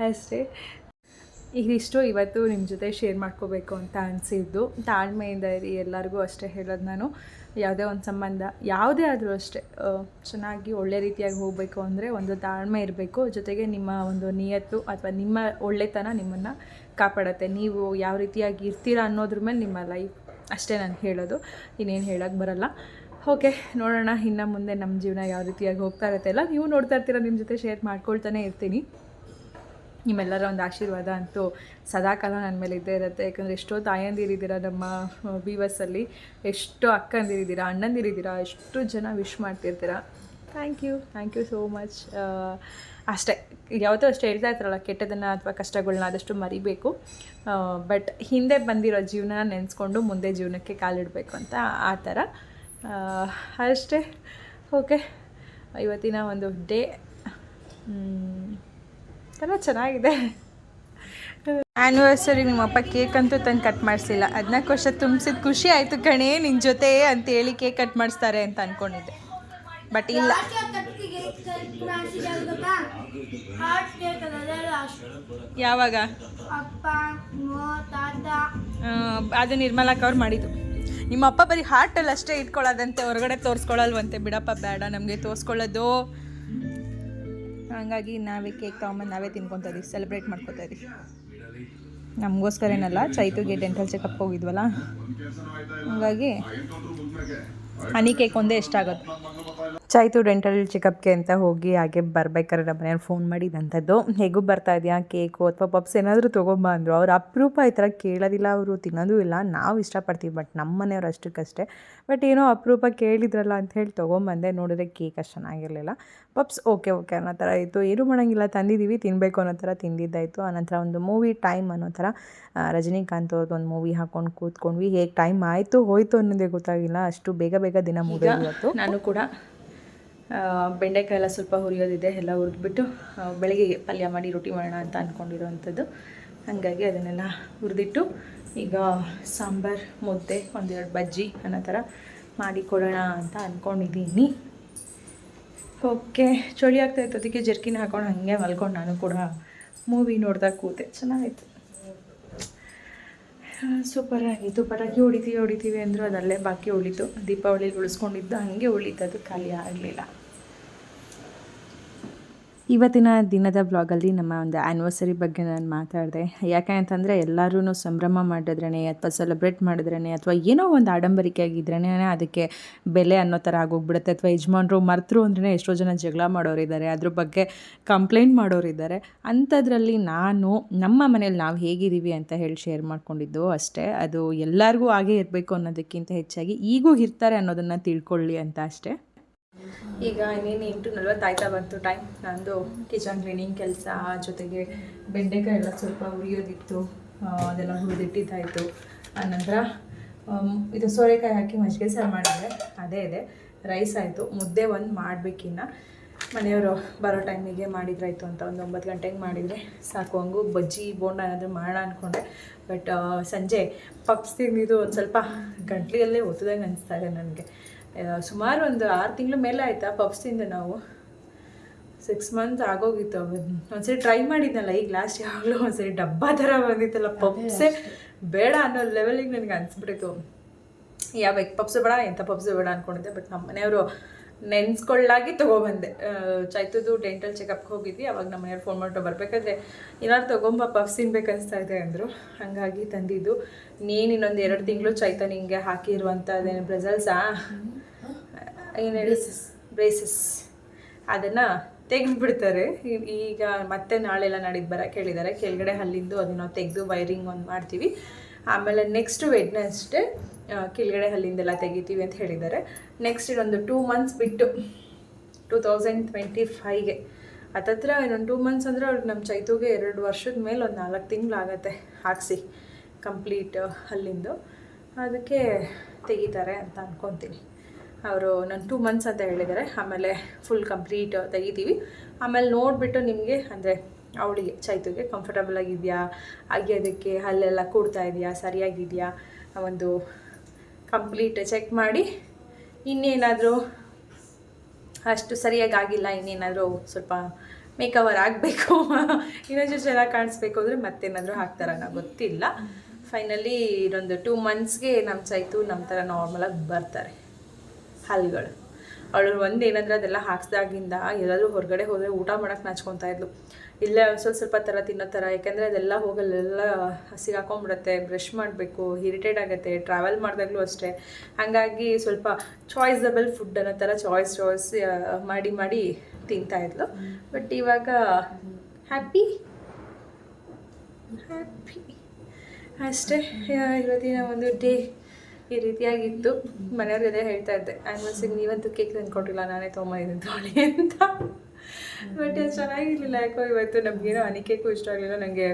ಅಷ್ಟೇ. ಇದಿಷ್ಟು ಇವತ್ತು ನಿಮ್ಮ ಜೊತೆ ಶೇರ್ ಮಾಡ್ಕೋಬೇಕು ಅಂತ ಅನಿಸಿದ್ದು. ತಾಳ್ಮೆಯಿಂದ ಇರಿ, ಎಲ್ಲರಿಗೂ ಅಷ್ಟೇ ಹೇಳೋದು ನಾನು. ಯಾವುದೇ ಒಂದು ಸಂಬಂಧ, ಯಾವುದೇ ಆದರೂ ಅಷ್ಟೇ ಚೆನ್ನಾಗಿ ಒಳ್ಳೆ ರೀತಿಯಾಗಿ ಹೋಗಬೇಕು ಅಂದರೆ ಒಂದು ತಾಳ್ಮೆ ಇರಬೇಕು. ಜೊತೆಗೆ ನಿಮ್ಮ ಒಂದು ನಿಯತ್ತು ಅಥವಾ ನಿಮ್ಮ ಒಳ್ಳೆತನ ನಿಮ್ಮನ್ನು ಕಾಪಾಡುತ್ತೆ. ನೀವು ಯಾವ ರೀತಿಯಾಗಿ ಇರ್ತೀರಾ ಅನ್ನೋದ್ರ ಮೇಲೆ ನಿಮ್ಮ ಲೈಫ್ ಅಷ್ಟೇ ನಾನು ಹೇಳೋದು. ಇನ್ನೇನು ಹೇಳೋಕ್ಕೆ ಬರಲ್ಲ. ಓಕೆ ನೋಡೋಣ ಇನ್ನು ಮುಂದೆ ನಮ್ಮ ಜೀವನ ಯಾವ ರೀತಿಯಾಗಿ ಹೋಗ್ತಾ ಇರುತ್ತೆ ಎಲ್ಲ. ನೀವು ನೋಡ್ತಾ ಇರ್ತೀರ ನಿಮ್ಮ ಜೊತೆ ಶೇರ್ ಮಾಡ್ಕೊಳ್ತಾನೆ ಇರ್ತೀನಿ. ನಿಮ್ಮೆಲ್ಲರ ಒಂದು ಆಶೀರ್ವಾದ ಅಂತೂ ಸದಾಕಾಲ ನನ್ನ ಮೇಲೆ ಇದ್ದೇ ಇರುತ್ತೆ. ಯಾಕಂದರೆ ಎಷ್ಟೋ ತಾಯಂದಿರಿದ್ದೀರ ನಮ್ಮ ಬೀವಸಲ್ಲಿ ಎಷ್ಟೋ ಅಕ್ಕಂದಿರಿದ್ದೀರಾ ಅಣ್ಣಂದಿರಿದ್ದೀರಾ ಎಷ್ಟು ಜನ wish ಮಾಡ್ತಿರ್ತೀರ. Thank you thank you so much ಅಷ್ಟೇ ಯಾವತ್ತೂ ಅಷ್ಟೇ ಹೇಳ್ತಾ ಇರ್ತಾರಲ್ಲ ಕೆಟ್ಟದನ್ನು ಅಥವಾ ಕಷ್ಟಗಳನ್ನ ಆದಷ್ಟು ಮರಿಬೇಕು. ಬಟ್ ಹಿಂದೆ ಬಂದಿರೋ ಜೀವನ ನೆನೆಸ್ಕೊಂಡು ಮುಂದೆ ಜೀವನಕ್ಕೆ ಕಾಲಿಡಬೇಕು ಅಂತ ಆ ಥರ. ಅಷ್ಟೇ. ಓಕೆ ಇವತ್ತಿನ ಒಂದು ಡೇ ಎಲ್ಲ ಚೆನ್ನಾಗಿದೆ. ಆ್ಯನಿವರ್ಸರಿ ನಿಮ್ಮಪ್ಪ ಕೇಕ್ ಅಂತೂ ತಂದು ಕಟ್ ಮಾಡಿಸಿಲ್ಲ. ಹದಿನಾಲ್ಕು ವರ್ಷ ತುಂಬಿಸಿದ ಖುಷಿ ಆಯಿತು ಕಣೆ ನಿನ್ನ ಜೊತೆ ಅಂತೇಳಿ ಕೇಕ್ ಕಟ್ ಮಾಡಿಸ್ತಾರೆ ಅಂತ ಅಂದ್ಕೊಂಡಿದ್ದೆ ಬಟ್ ಇಲ್ಲ. ಯಾವಾಗ? ಅದು ನಿರ್ಮಲಾ ಅವ್ರು ಮಾಡಿದ್ದು. ನಿಮ್ಮ ಅಪ್ಪ ಬರೀ ಹಾರ್ಟಲ್ಲಿ ಅಷ್ಟೇ ಇಟ್ಕೊಳ್ಳೋದಂತೆ, ಹೊರಗಡೆ ತೋರಿಸ್ಕೊಳ್ಳಲ್ವಂತೆ ಬಿಡಪ್ಪ, ಬೇಡ, ನಮಗೆ ತೋರಿಸ್ಕೊಳ್ಳೋದು. ಹಾಗಾಗಿ ನಾವೇ ಕೇಕ್ ತೊಗೊಂಬಂದು ನಾವೇ ತಿನ್ಕೊತಾ ಇದೀವಿ ಸೆಲೆಬ್ರೇಟ್ ಮಾಡ್ಕೊತಾ ಇದೀವಿ. ನಮಗೋಸ್ಕರ ಏನಲ್ಲ ಚೈತುಗೆ ಡೆಂಟಲ್ ಚೆಕಪ್ ಹೋಗಿದ್ವಲ್ಲ? ಹಾಗಾಗಿ ಹನಿ ಕೇಕ್ ಒಂದೇ ಎಷ್ಟಾಗುತ್ತೆ ಚಾಯ್ತು ಡೆಂಟಲ್ ಚೆಕಪ್ಗೆ ಅಂತ ಹೋಗಿ ಹಾಗೆ ಬರ್ಬೇಕಾದ್ರೆ ನಮ್ಮ ಮನೆಯವ್ರು ಫೋನ್ ಮಾಡಿದಂಥದ್ದು. ಹೇಗೂ ಬರ್ತಾ ಇದೆಯಾ? ಕೇಕು ಅಥವಾ ಪಪ್ಸ್ ಏನಾದರೂ ತೊಗೊಂಬ ಅಂದರು. ಅವ್ರು ಅಪರೂಪ ಈ ಥರ ಕೇಳೋದಿಲ್ಲ, ಅವರು ತಿನ್ನೋದು ಇಲ್ಲ. ನಾವು ಇಷ್ಟಪಡ್ತೀವಿ, ಬಟ್ ನಮ್ಮ ಮನೆಯವ್ರು ಅಷ್ಟಕ್ಕಷ್ಟೇ. ಬಟ್ ಏನೋ ಅಪರೂಪ ಕೇಳಿದ್ರಲ್ಲ ಅಂತ ಹೇಳಿ ತೊಗೊಂಬಂದೆ. ನೋಡಿದ್ರೆ ಕೇಕ್ ಅಷ್ಟು ಚೆನ್ನಾಗಿರಲಿಲ್ಲ. ಪಪ್ಸ್ ಓಕೆ ಓಕೆ ಅನ್ನೋ ಥರ ಇತ್ತು. ಏನೂ ಮಾಡೋಂಗಿಲ್ಲ ತಂದಿದ್ದೀವಿ ತಿನ್ನಬೇಕು ಅನ್ನೋ ಥರ ತಿಂದಿದ್ದಾಯಿತು. ಆನಂತರ ಒಂದು ಮೂವಿ ಟೈಮ್ ಅನ್ನೋ ಥರ ರಜನಿಕಾಂತ್ ಅವ್ರದ್ದು ಒಂದು ಮೂವಿ ಹಾಕೊಂಡು ಕೂತ್ಕೊಂಡ್ವಿ. ಹೇಗೆ ಟೈಮ್ ಆಯಿತು ಹೋಯಿತು ಅನ್ನೋದೇ ಗೊತ್ತಾಗಿಲ್ಲ. ಅಷ್ಟು ಬೇಗ ಬೇಗ ದಿನ ಮುಗಿದು ಇವತ್ತು. ನಾನು ಕೂಡ ಬೆಂಡೆಕಾಯಿ ಎಲ್ಲ ಸ್ವಲ್ಪ ಹುರಿಯೋದಿದೆ ಎಲ್ಲ ಹುರಿದ್ಬಿಟ್ಟು ಬೆಳಗ್ಗೆ ಪಲ್ಯ ಮಾಡಿ ರೊಟ್ಟಿ ಮಾಡೋಣ ಅಂತ ಅಂದ್ಕೊಂಡಿರೋವಂಥದ್ದು ಹಾಗಾಗಿ ಅದನ್ನೆಲ್ಲ ಹುರಿದಿಟ್ಟು ಈಗ ಸಾಂಬಾರು ಮುದ್ದೆ ಒಂದೆರಡು ಬಜ್ಜಿ ಅನ್ನೋ ಥರ ಮಾಡಿಕೊಡೋಣ ಅಂತ ಅಂದ್ಕೊಂಡಿದ್ದೀನಿ ಓಕೆ, ಚಳಿ ಆಗ್ತಾ ಇತ್ತು, ಅದಕ್ಕೆ ಜರ್ಕಿನ ಹಾಕೊಂಡು ಹಾಗೆ ಮಲ್ಕೊಂಡು ನಾನು ಕೂಡ ಮೂವಿ ನೋಡ್ತಾ ಕೂತೆ. ಚೆನ್ನಾಗಿತ್ತು ಸೂಪರ್ ಆಗಿತ್ತು. ಪಟಾಕಿ ಹೊಡಿತೀವಿ ಹೊಡಿತೀವಿ ಅಂದರು ಅದಲ್ಲೇ ಬಾಕಿ ಉಳಿತು. ದೀಪಾವಳಿಲಿ ಉಳಿಸ್ಕೊಂಡಿದ್ದು ಹಾಗೆ ಉಳಿತು ಅದು ಖಾಲಿ ಆಗಲಿಲ್ಲ. ಇವತ್ತಿನ ದಿನದ ಬ್ಲಾಗಲ್ಲಿ ನಮ್ಮ ಒಂದು ಆ್ಯನಿವರ್ಸರಿ ಬಗ್ಗೆ ನಾನು ಮಾತಾಡಿದೆ. ಯಾಕೆ ಅಂತಂದರೆ ಎಲ್ಲರೂ ಸಂಭ್ರಮ ಮಾಡಿದ್ರೇ ಅಥವಾ ಸೆಲೆಬ್ರೇಟ್ ಮಾಡಿದ್ರೇ ಅಥವಾ ಏನೋ ಒಂದು ಆಡಂಬರಿಕೆ ಆಗಿದ್ರೇ ಅದಕ್ಕೆ ಬೆಲೆ ಅನ್ನೋ ಥರ ಆಗೋಗ್ಬಿಡುತ್ತೆ ಅಥವಾ ಯಜಮಾನ್ರು ಮರ್ತರು ಅಂದ್ರೆ ಎಷ್ಟೋ ಜನ ಜಗಳ ಮಾಡೋರಿದ್ದಾರೆ. ಅದ್ರ ಬಗ್ಗೆ ಕಂಪ್ಲೇಂಟ್ ಮಾಡೋರಿದ್ದಾರೆ. ಅಂಥದ್ರಲ್ಲಿ ನಾನು, ನಮ್ಮ ಮನೇಲಿ ನಾವು ಹೇಗಿದ್ದೀವಿ ಅಂತ ಹೇಳಿ ಶೇರ್ ಮಾಡ್ಕೊಂಡಿದ್ದು ಅಷ್ಟೇ. ಅದು ಎಲ್ಲರಿಗೂ ಹಾಗೆ ಇರಬೇಕು ಅನ್ನೋದಕ್ಕಿಂತ ಹೆಚ್ಚಾಗಿ ಈಗೂ ಇರ್ತಾರೆ ಅನ್ನೋದನ್ನು ತಿಳ್ಕೊಳ್ಳಿ ಅಂತ ಅಷ್ಟೇ. ಈಗ ಇನ್ನೇನು ಎಂಟು ನಲ್ವತ್ತಾಯ್ತಾ ಬಂತು ಟೈಮ್ ನಂದು ಕಿಚನ್ ಕ್ಲೀನಿಂಗ್ ಕೆಲಸ ಜೊತೆಗೆ ಬೆಂಡೆಕಾಯಿ ಎಲ್ಲ ಸ್ವಲ್ಪ ಉರಿಯೋದಿತ್ತು ಅದೆಲ್ಲ ಹುರಿದಿಟ್ಟಿದ್ದಾಯಿತು. ಆನಂತರ ಇದು ಸೋರೆಕಾಯಿ ಹಾಕಿ ಮಜ್ಜಿಗೆ ಸಾರು ಮಾಡಿದ್ರೆ ಅದೇ ಇದೆ. ರೈಸ್ ಆಯಿತು. ಮುದ್ದೆ ಒಂದು ಮಾಡಬೇಕಿನ್ನ ಮನೆಯವರು ಬರೋ ಟೈಮಿಗೆ ಮಾಡಿದ್ರಾಯ್ತು ಅಂತ ಒಂದು ಒಂಬತ್ತು ಗಂಟೆಗೆ ಮಾಡಿದರೆ ಸಾಕು. ಹಂಗೂ ಬಜ್ಜಿ, ಬೋಂಡ ಏನಾದರೂ ಮಾಡೋಣ ಅಂದ್ಕೊಂಡೆ ಬಟ್ ಸಂಜೆ ಪಪ್ಸ್ ತಿಂದಿದ್ದು ಒಂದು ಸ್ವಲ್ಪ ಗಂಟ್ಲಿಯಲ್ಲೇ ಒತ್ತದಂಗೆ ಅನಿಸ್ತಾ ನನಗೆ. ಸುಮಾರು ಒಂದು ಆರು ತಿಂಗಳು ಮೇಲೆ ಆಯಿತಾ ಪಪ್ಸ್ ತಿಂದು ನಾವು. ಸಿಕ್ಸ್ ಮಂತ್ಸ್ ಆಗೋಗಿತ್ತು ಒಂದ್ಸರಿ ಟ್ರೈ ಮಾಡಿದ್ನಲ್ಲ ಈಗ ಲಾಸ್ಟ್ ಯಾವಾಗಲೂ ಒಂದ್ಸರಿ ಡಬ್ಬ ಥರ ಬಂದಿತ್ತಲ್ಲ ಪಪ್ಸೇ ಬೇಡ ಅನ್ನೋ ಲೆವೆಲಿಗೆ ನನಗೆ ಅನಿಸ್ಬಿಟ್ಟಿತ್ತು. ಯಾವ ಪಪ್ಸು ಬೇಡ ಎಂಥ ಪಪ್ಸು ಬೇಡ ಅನ್ಕೊಂಡಿದ್ದೆ ಬಟ್ ನಮ್ಮ ಮನೆಯವರು ನೆನ್ಸ್ಕೊಳ್ಳಾಗಿ ತೊಗೊಬಂದೆ. ಚೈತದ್ದು ಡೆಂಟಲ್ ಚೆಕಪ್ಗೆ ಹೋಗಿದ್ವಿ ಅವಾಗ ನಮ್ಮ ಮನೆಯವ್ರು ಫೋನ್ ಮಾಡ್ಬಿಟ್ಟು ಬರಬೇಕಾದ್ರೆ ಏನಾದ್ರು ತೊಗೊಂಬ ಪಫ್ಸ್ ತಿನ್ಬೇಕನ್ಸ್ತಾ ಇದೆ ಅಂದರು. ಹಾಗಾಗಿ ತಂದಿದ್ದು. ನೀನು ಇನ್ನೊಂದು ಎರಡು ತಿಂಗಳು ಚೈತ ನಿಂಗೆ ಹಾಕಿರುವಂಥದ್ದೇನು ಬ್ರೆಸಲ್ಸಾ ಏನು ಹೇಳಿ? ಬ್ರೇಸಸ್ ಅದನ್ನು ತೆಗೆದುಬಿಡ್ತಾರೆ. ಈಗ ಮತ್ತೆ ನಾಳೆಲ್ಲ ನಾಡಿದ್ದು ಬರೋಕ್ಕೆ ಕೇಳಿದ್ದಾರೆ ಕೆಳಗಡೆ ಹಲ್ಲಿಂದು ಅದನ್ನು ತೆಗೆದು ವೈರಿಂಗ್ ಒಂದು ಮಾಡ್ತೀವಿ. ಆಮೇಲೆ ನೆಕ್ಸ್ಟ್ ವೆಡ್ನೆಸ್ಡೇ ಕೆಳಗಡೆ ಹಲ್ಲಿಂದೆಲ್ಲ ತೆಗಿತೀವಿ ಅಂತ ಹೇಳಿದ್ದಾರೆ ನೆಕ್ಸ್ಟ್ ಇನ್ನೊಂದು ಟೂ ಮಂತ್ಸ್ ಬಿಟ್ಟು ಟೂ ತೌಸಂಡ್ ಟ್ವೆಂಟಿ ಫೈವ್ಗೆ ಹತ್ತತ್ರ ಇನ್ನೊಂದು ಟೂ ಮಂತ್ಸ್ ಅಂದರೆ ಅವ್ರಿಗೆ ನಮ್ಮ ಚೈತುಗೆ ಎರಡು ವರ್ಷದ ಮೇಲೆ ಒಂದು ನಾಲ್ಕು ತಿಂಗಳಾಗತ್ತೆ ಹಾಕಿಸಿ ಕಂಪ್ಲೀಟ್ ಅಲ್ಲಿಂದು ಅದಕ್ಕೆ ತೆಗಿತಾರೆ ಅಂತ ಅಂದ್ಕೊತೀನಿ ಅವರು ನಾನು ಟೂ ಮಂತ್ಸ್ ಅಂತ ಹೇಳಿದ್ದಾರೆ. ಆಮೇಲೆ ಫುಲ್ ಕಂಪ್ಲೀಟ್ ತೆಗಿತೀವಿ. ಆಮೇಲೆ ನೋಡಿಬಿಟ್ಟು ನಿಮಗೆ ಅಂದರೆ ಅವಳಿಗೆ ಚೈತುಗೆ ಕಂಫರ್ಟಬಲ್ ಆಗಿದೆಯಾ? ಅದಕ್ಕೆ ಹಲ್ಲೆಲ್ಲ ಕೂಡ್ತಾ ಇದೆಯಾ? ಸರಿಯಾಗಿದೆಯಾ? ಒಂದು ಕಂಪ್ಲೀಟ್ ಚೆಕ್ ಮಾಡಿ. ಇನ್ನೇನಾದರೂ ಅಷ್ಟು ಸರಿಯಾಗಿ ಆಗಿಲ್ಲ ಇನ್ನೇನಾದರೂ ಸ್ವಲ್ಪ ಮೇಕವರ್ ಆಗಬೇಕು. ಇನ್ನೊಂದು ಚೆನ್ನಾಗಿ ಕಾಣಿಸ್ಬೇಕು ಅಂದರೆ ಮತ್ತೇನಾದರೂ ಹಾಕ್ತಾರನ್ನ ಗೊತ್ತಿಲ್ಲ. ಫೈನಲಿ ಇನ್ನೊಂದು ಟೂ ಮಂತ್ಸ್ಗೆ ನಮ್ಮ ಚೈತು ನಮ್ಮ ಥರ ನಾರ್ಮಲಾಗಿ ಬರ್ತಾರೆ. ಹಲ್ಗಳು ಅವಳು ಒಂದು ಏನಂದ್ರೆ ಅದೆಲ್ಲ ಹಾಕ್ಸ್ದಾಗಿಂದ ಎಲ್ಲಾದರೂ ಹೊರಗಡೆ ಹೋದರೆ ಊಟ ಮಾಡೋಕ್ಕೆ ನಾಚ್ಕೊತಾ ಇದ್ಲು. ಇಲ್ಲೇ ಒಂದು ಸ್ವಲ್ಪ ಸ್ವಲ್ಪ ಥರ ತಿನ್ನೋ ಥರ ಯಾಕೆಂದರೆ ಅದೆಲ್ಲ ಹೋಗಲ್ಲೆಲ್ಲ ಸಿಗಾಕೊಂಡ್ಬಿಡುತ್ತೆ ಬ್ರಷ್ ಮಾಡಬೇಕು ಇರಿಟೇಟ್ ಆಗುತ್ತೆ ಟ್ರಾವೆಲ್ ಮಾಡಿದಾಗಲೂ ಅಷ್ಟೇ. ಹಾಗಾಗಿ ಸ್ವಲ್ಪ ಚಾಯ್ಸಬಲ್ ಫುಡ್ ಅನ್ನೋ ಥರ ಚಾಯ್ಸ್ ಚಾಯ್ಸ್ ಮಾಡಿ ಮಾಡಿ ತಿಂತಾ ಇದ್ಲು. ಬಟ್ ಇವಾಗ ಹ್ಯಾಪಿ ಹ್ಯಾಪಿ ಅಷ್ಟೇ ಇವತ್ತಿನ ಒಂದು ಡೇ ಈ ರೀತಿಯಾಗಿತ್ತು. ಮನೆಯವ್ರಿಗೆ ಅದೇ ಹೇಳ್ತಾ ಇದ್ದೆ ಆ್ಯನ್ವಲ್ಸಿಗೆ ನೀವಂತೂ ಕೇಕ್ ತಂದ್ಕೊಟ್ಟಿಲ್ಲ ನಾನೇ ತೊಗೊಂಬಂದಿದ್ದೀನಿ ತೊಗೊಳ್ಳಿ ಅಂತ. ಬಟ್ ಅದು ಚೆನ್ನಾಗಿರ್ಲಿಲ್ಲ, ಯಾಕೋ ಇವತ್ತು ನಮಗೇನೋ ಅನಿಕೇಕು ಇಷ್ಟ ಆಗಲಿಲ್ಲ ನನಗೆ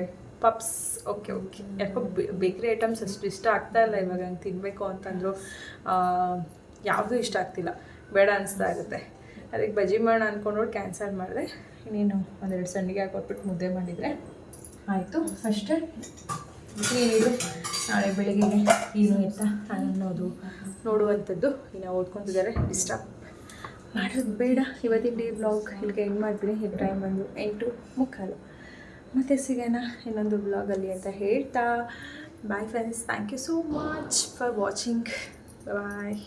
ಪಪ್ಸ್ ಓಕೆ ಓಕೆ ಯಾಕೋ ಬೇಕ್ರಿ ಐಟಮ್ಸ್ ಅಷ್ಟು ಇಷ್ಟ ಆಗ್ತಾ ಇಲ್ಲ ಇವಾಗ, ನಂಗೆ ತಿನ್ನಬೇಕು ಅಂತಂದರು ಯಾವುದೂ ಇಷ್ಟ ಆಗ್ತಿಲ್ಲ. ಬೇಡ ಅನಿಸ್ತಾ ಇರುತ್ತೆ. ಅದಕ್ಕೆ ಬಜ್ಜಿ ಮಾಡೋಣ ಅಂದ್ಕೊಂಡು ಕ್ಯಾನ್ಸಲ್ ಮಾಡಿದೆ. ಇನ್ನೇನು, ಒಂದೆರಡು ಸಂಡಿಗೆ ಹಾಕೊಟ್ಬಿಟ್ಟು ಮುದ್ದೆ ಮಾಡಿದರೆ. ಆಯಿತು, ಅಷ್ಟೇ. ಏನಿದು ನಾಳೆ ಬೆಳಿಗ್ಗೆ ಏನು ಎತ್ತ ಅನ್ನೋದು ನೋಡುವಂಥದ್ದು. ಇನ್ನು ಓದ್ಕೊತಿದ್ದಾರೆ ಡಿಸ್ಟರ್ಬ್ ಮಾಡೋದು ಬೇಡ. ಇವತ್ತಿನ ಡೇ ಬ್ಲಾಗ್ ಇಲ್ಲಿಗೆ ಎಂಡ್ ಮಾಡ್ತೀನಿ. ಈ ಟೈಮ್ ಬಂದು ಎಂಟು ಮುಕ್ಕಾಲು. ಮತ್ತೆ ಸಿಗೋಣ ಇನ್ನೊಂದು ಬ್ಲಾಗಲ್ಲಿ ಅಂತ ಹೇಳ್ತಾ. Bye friends thank you so much for watching bye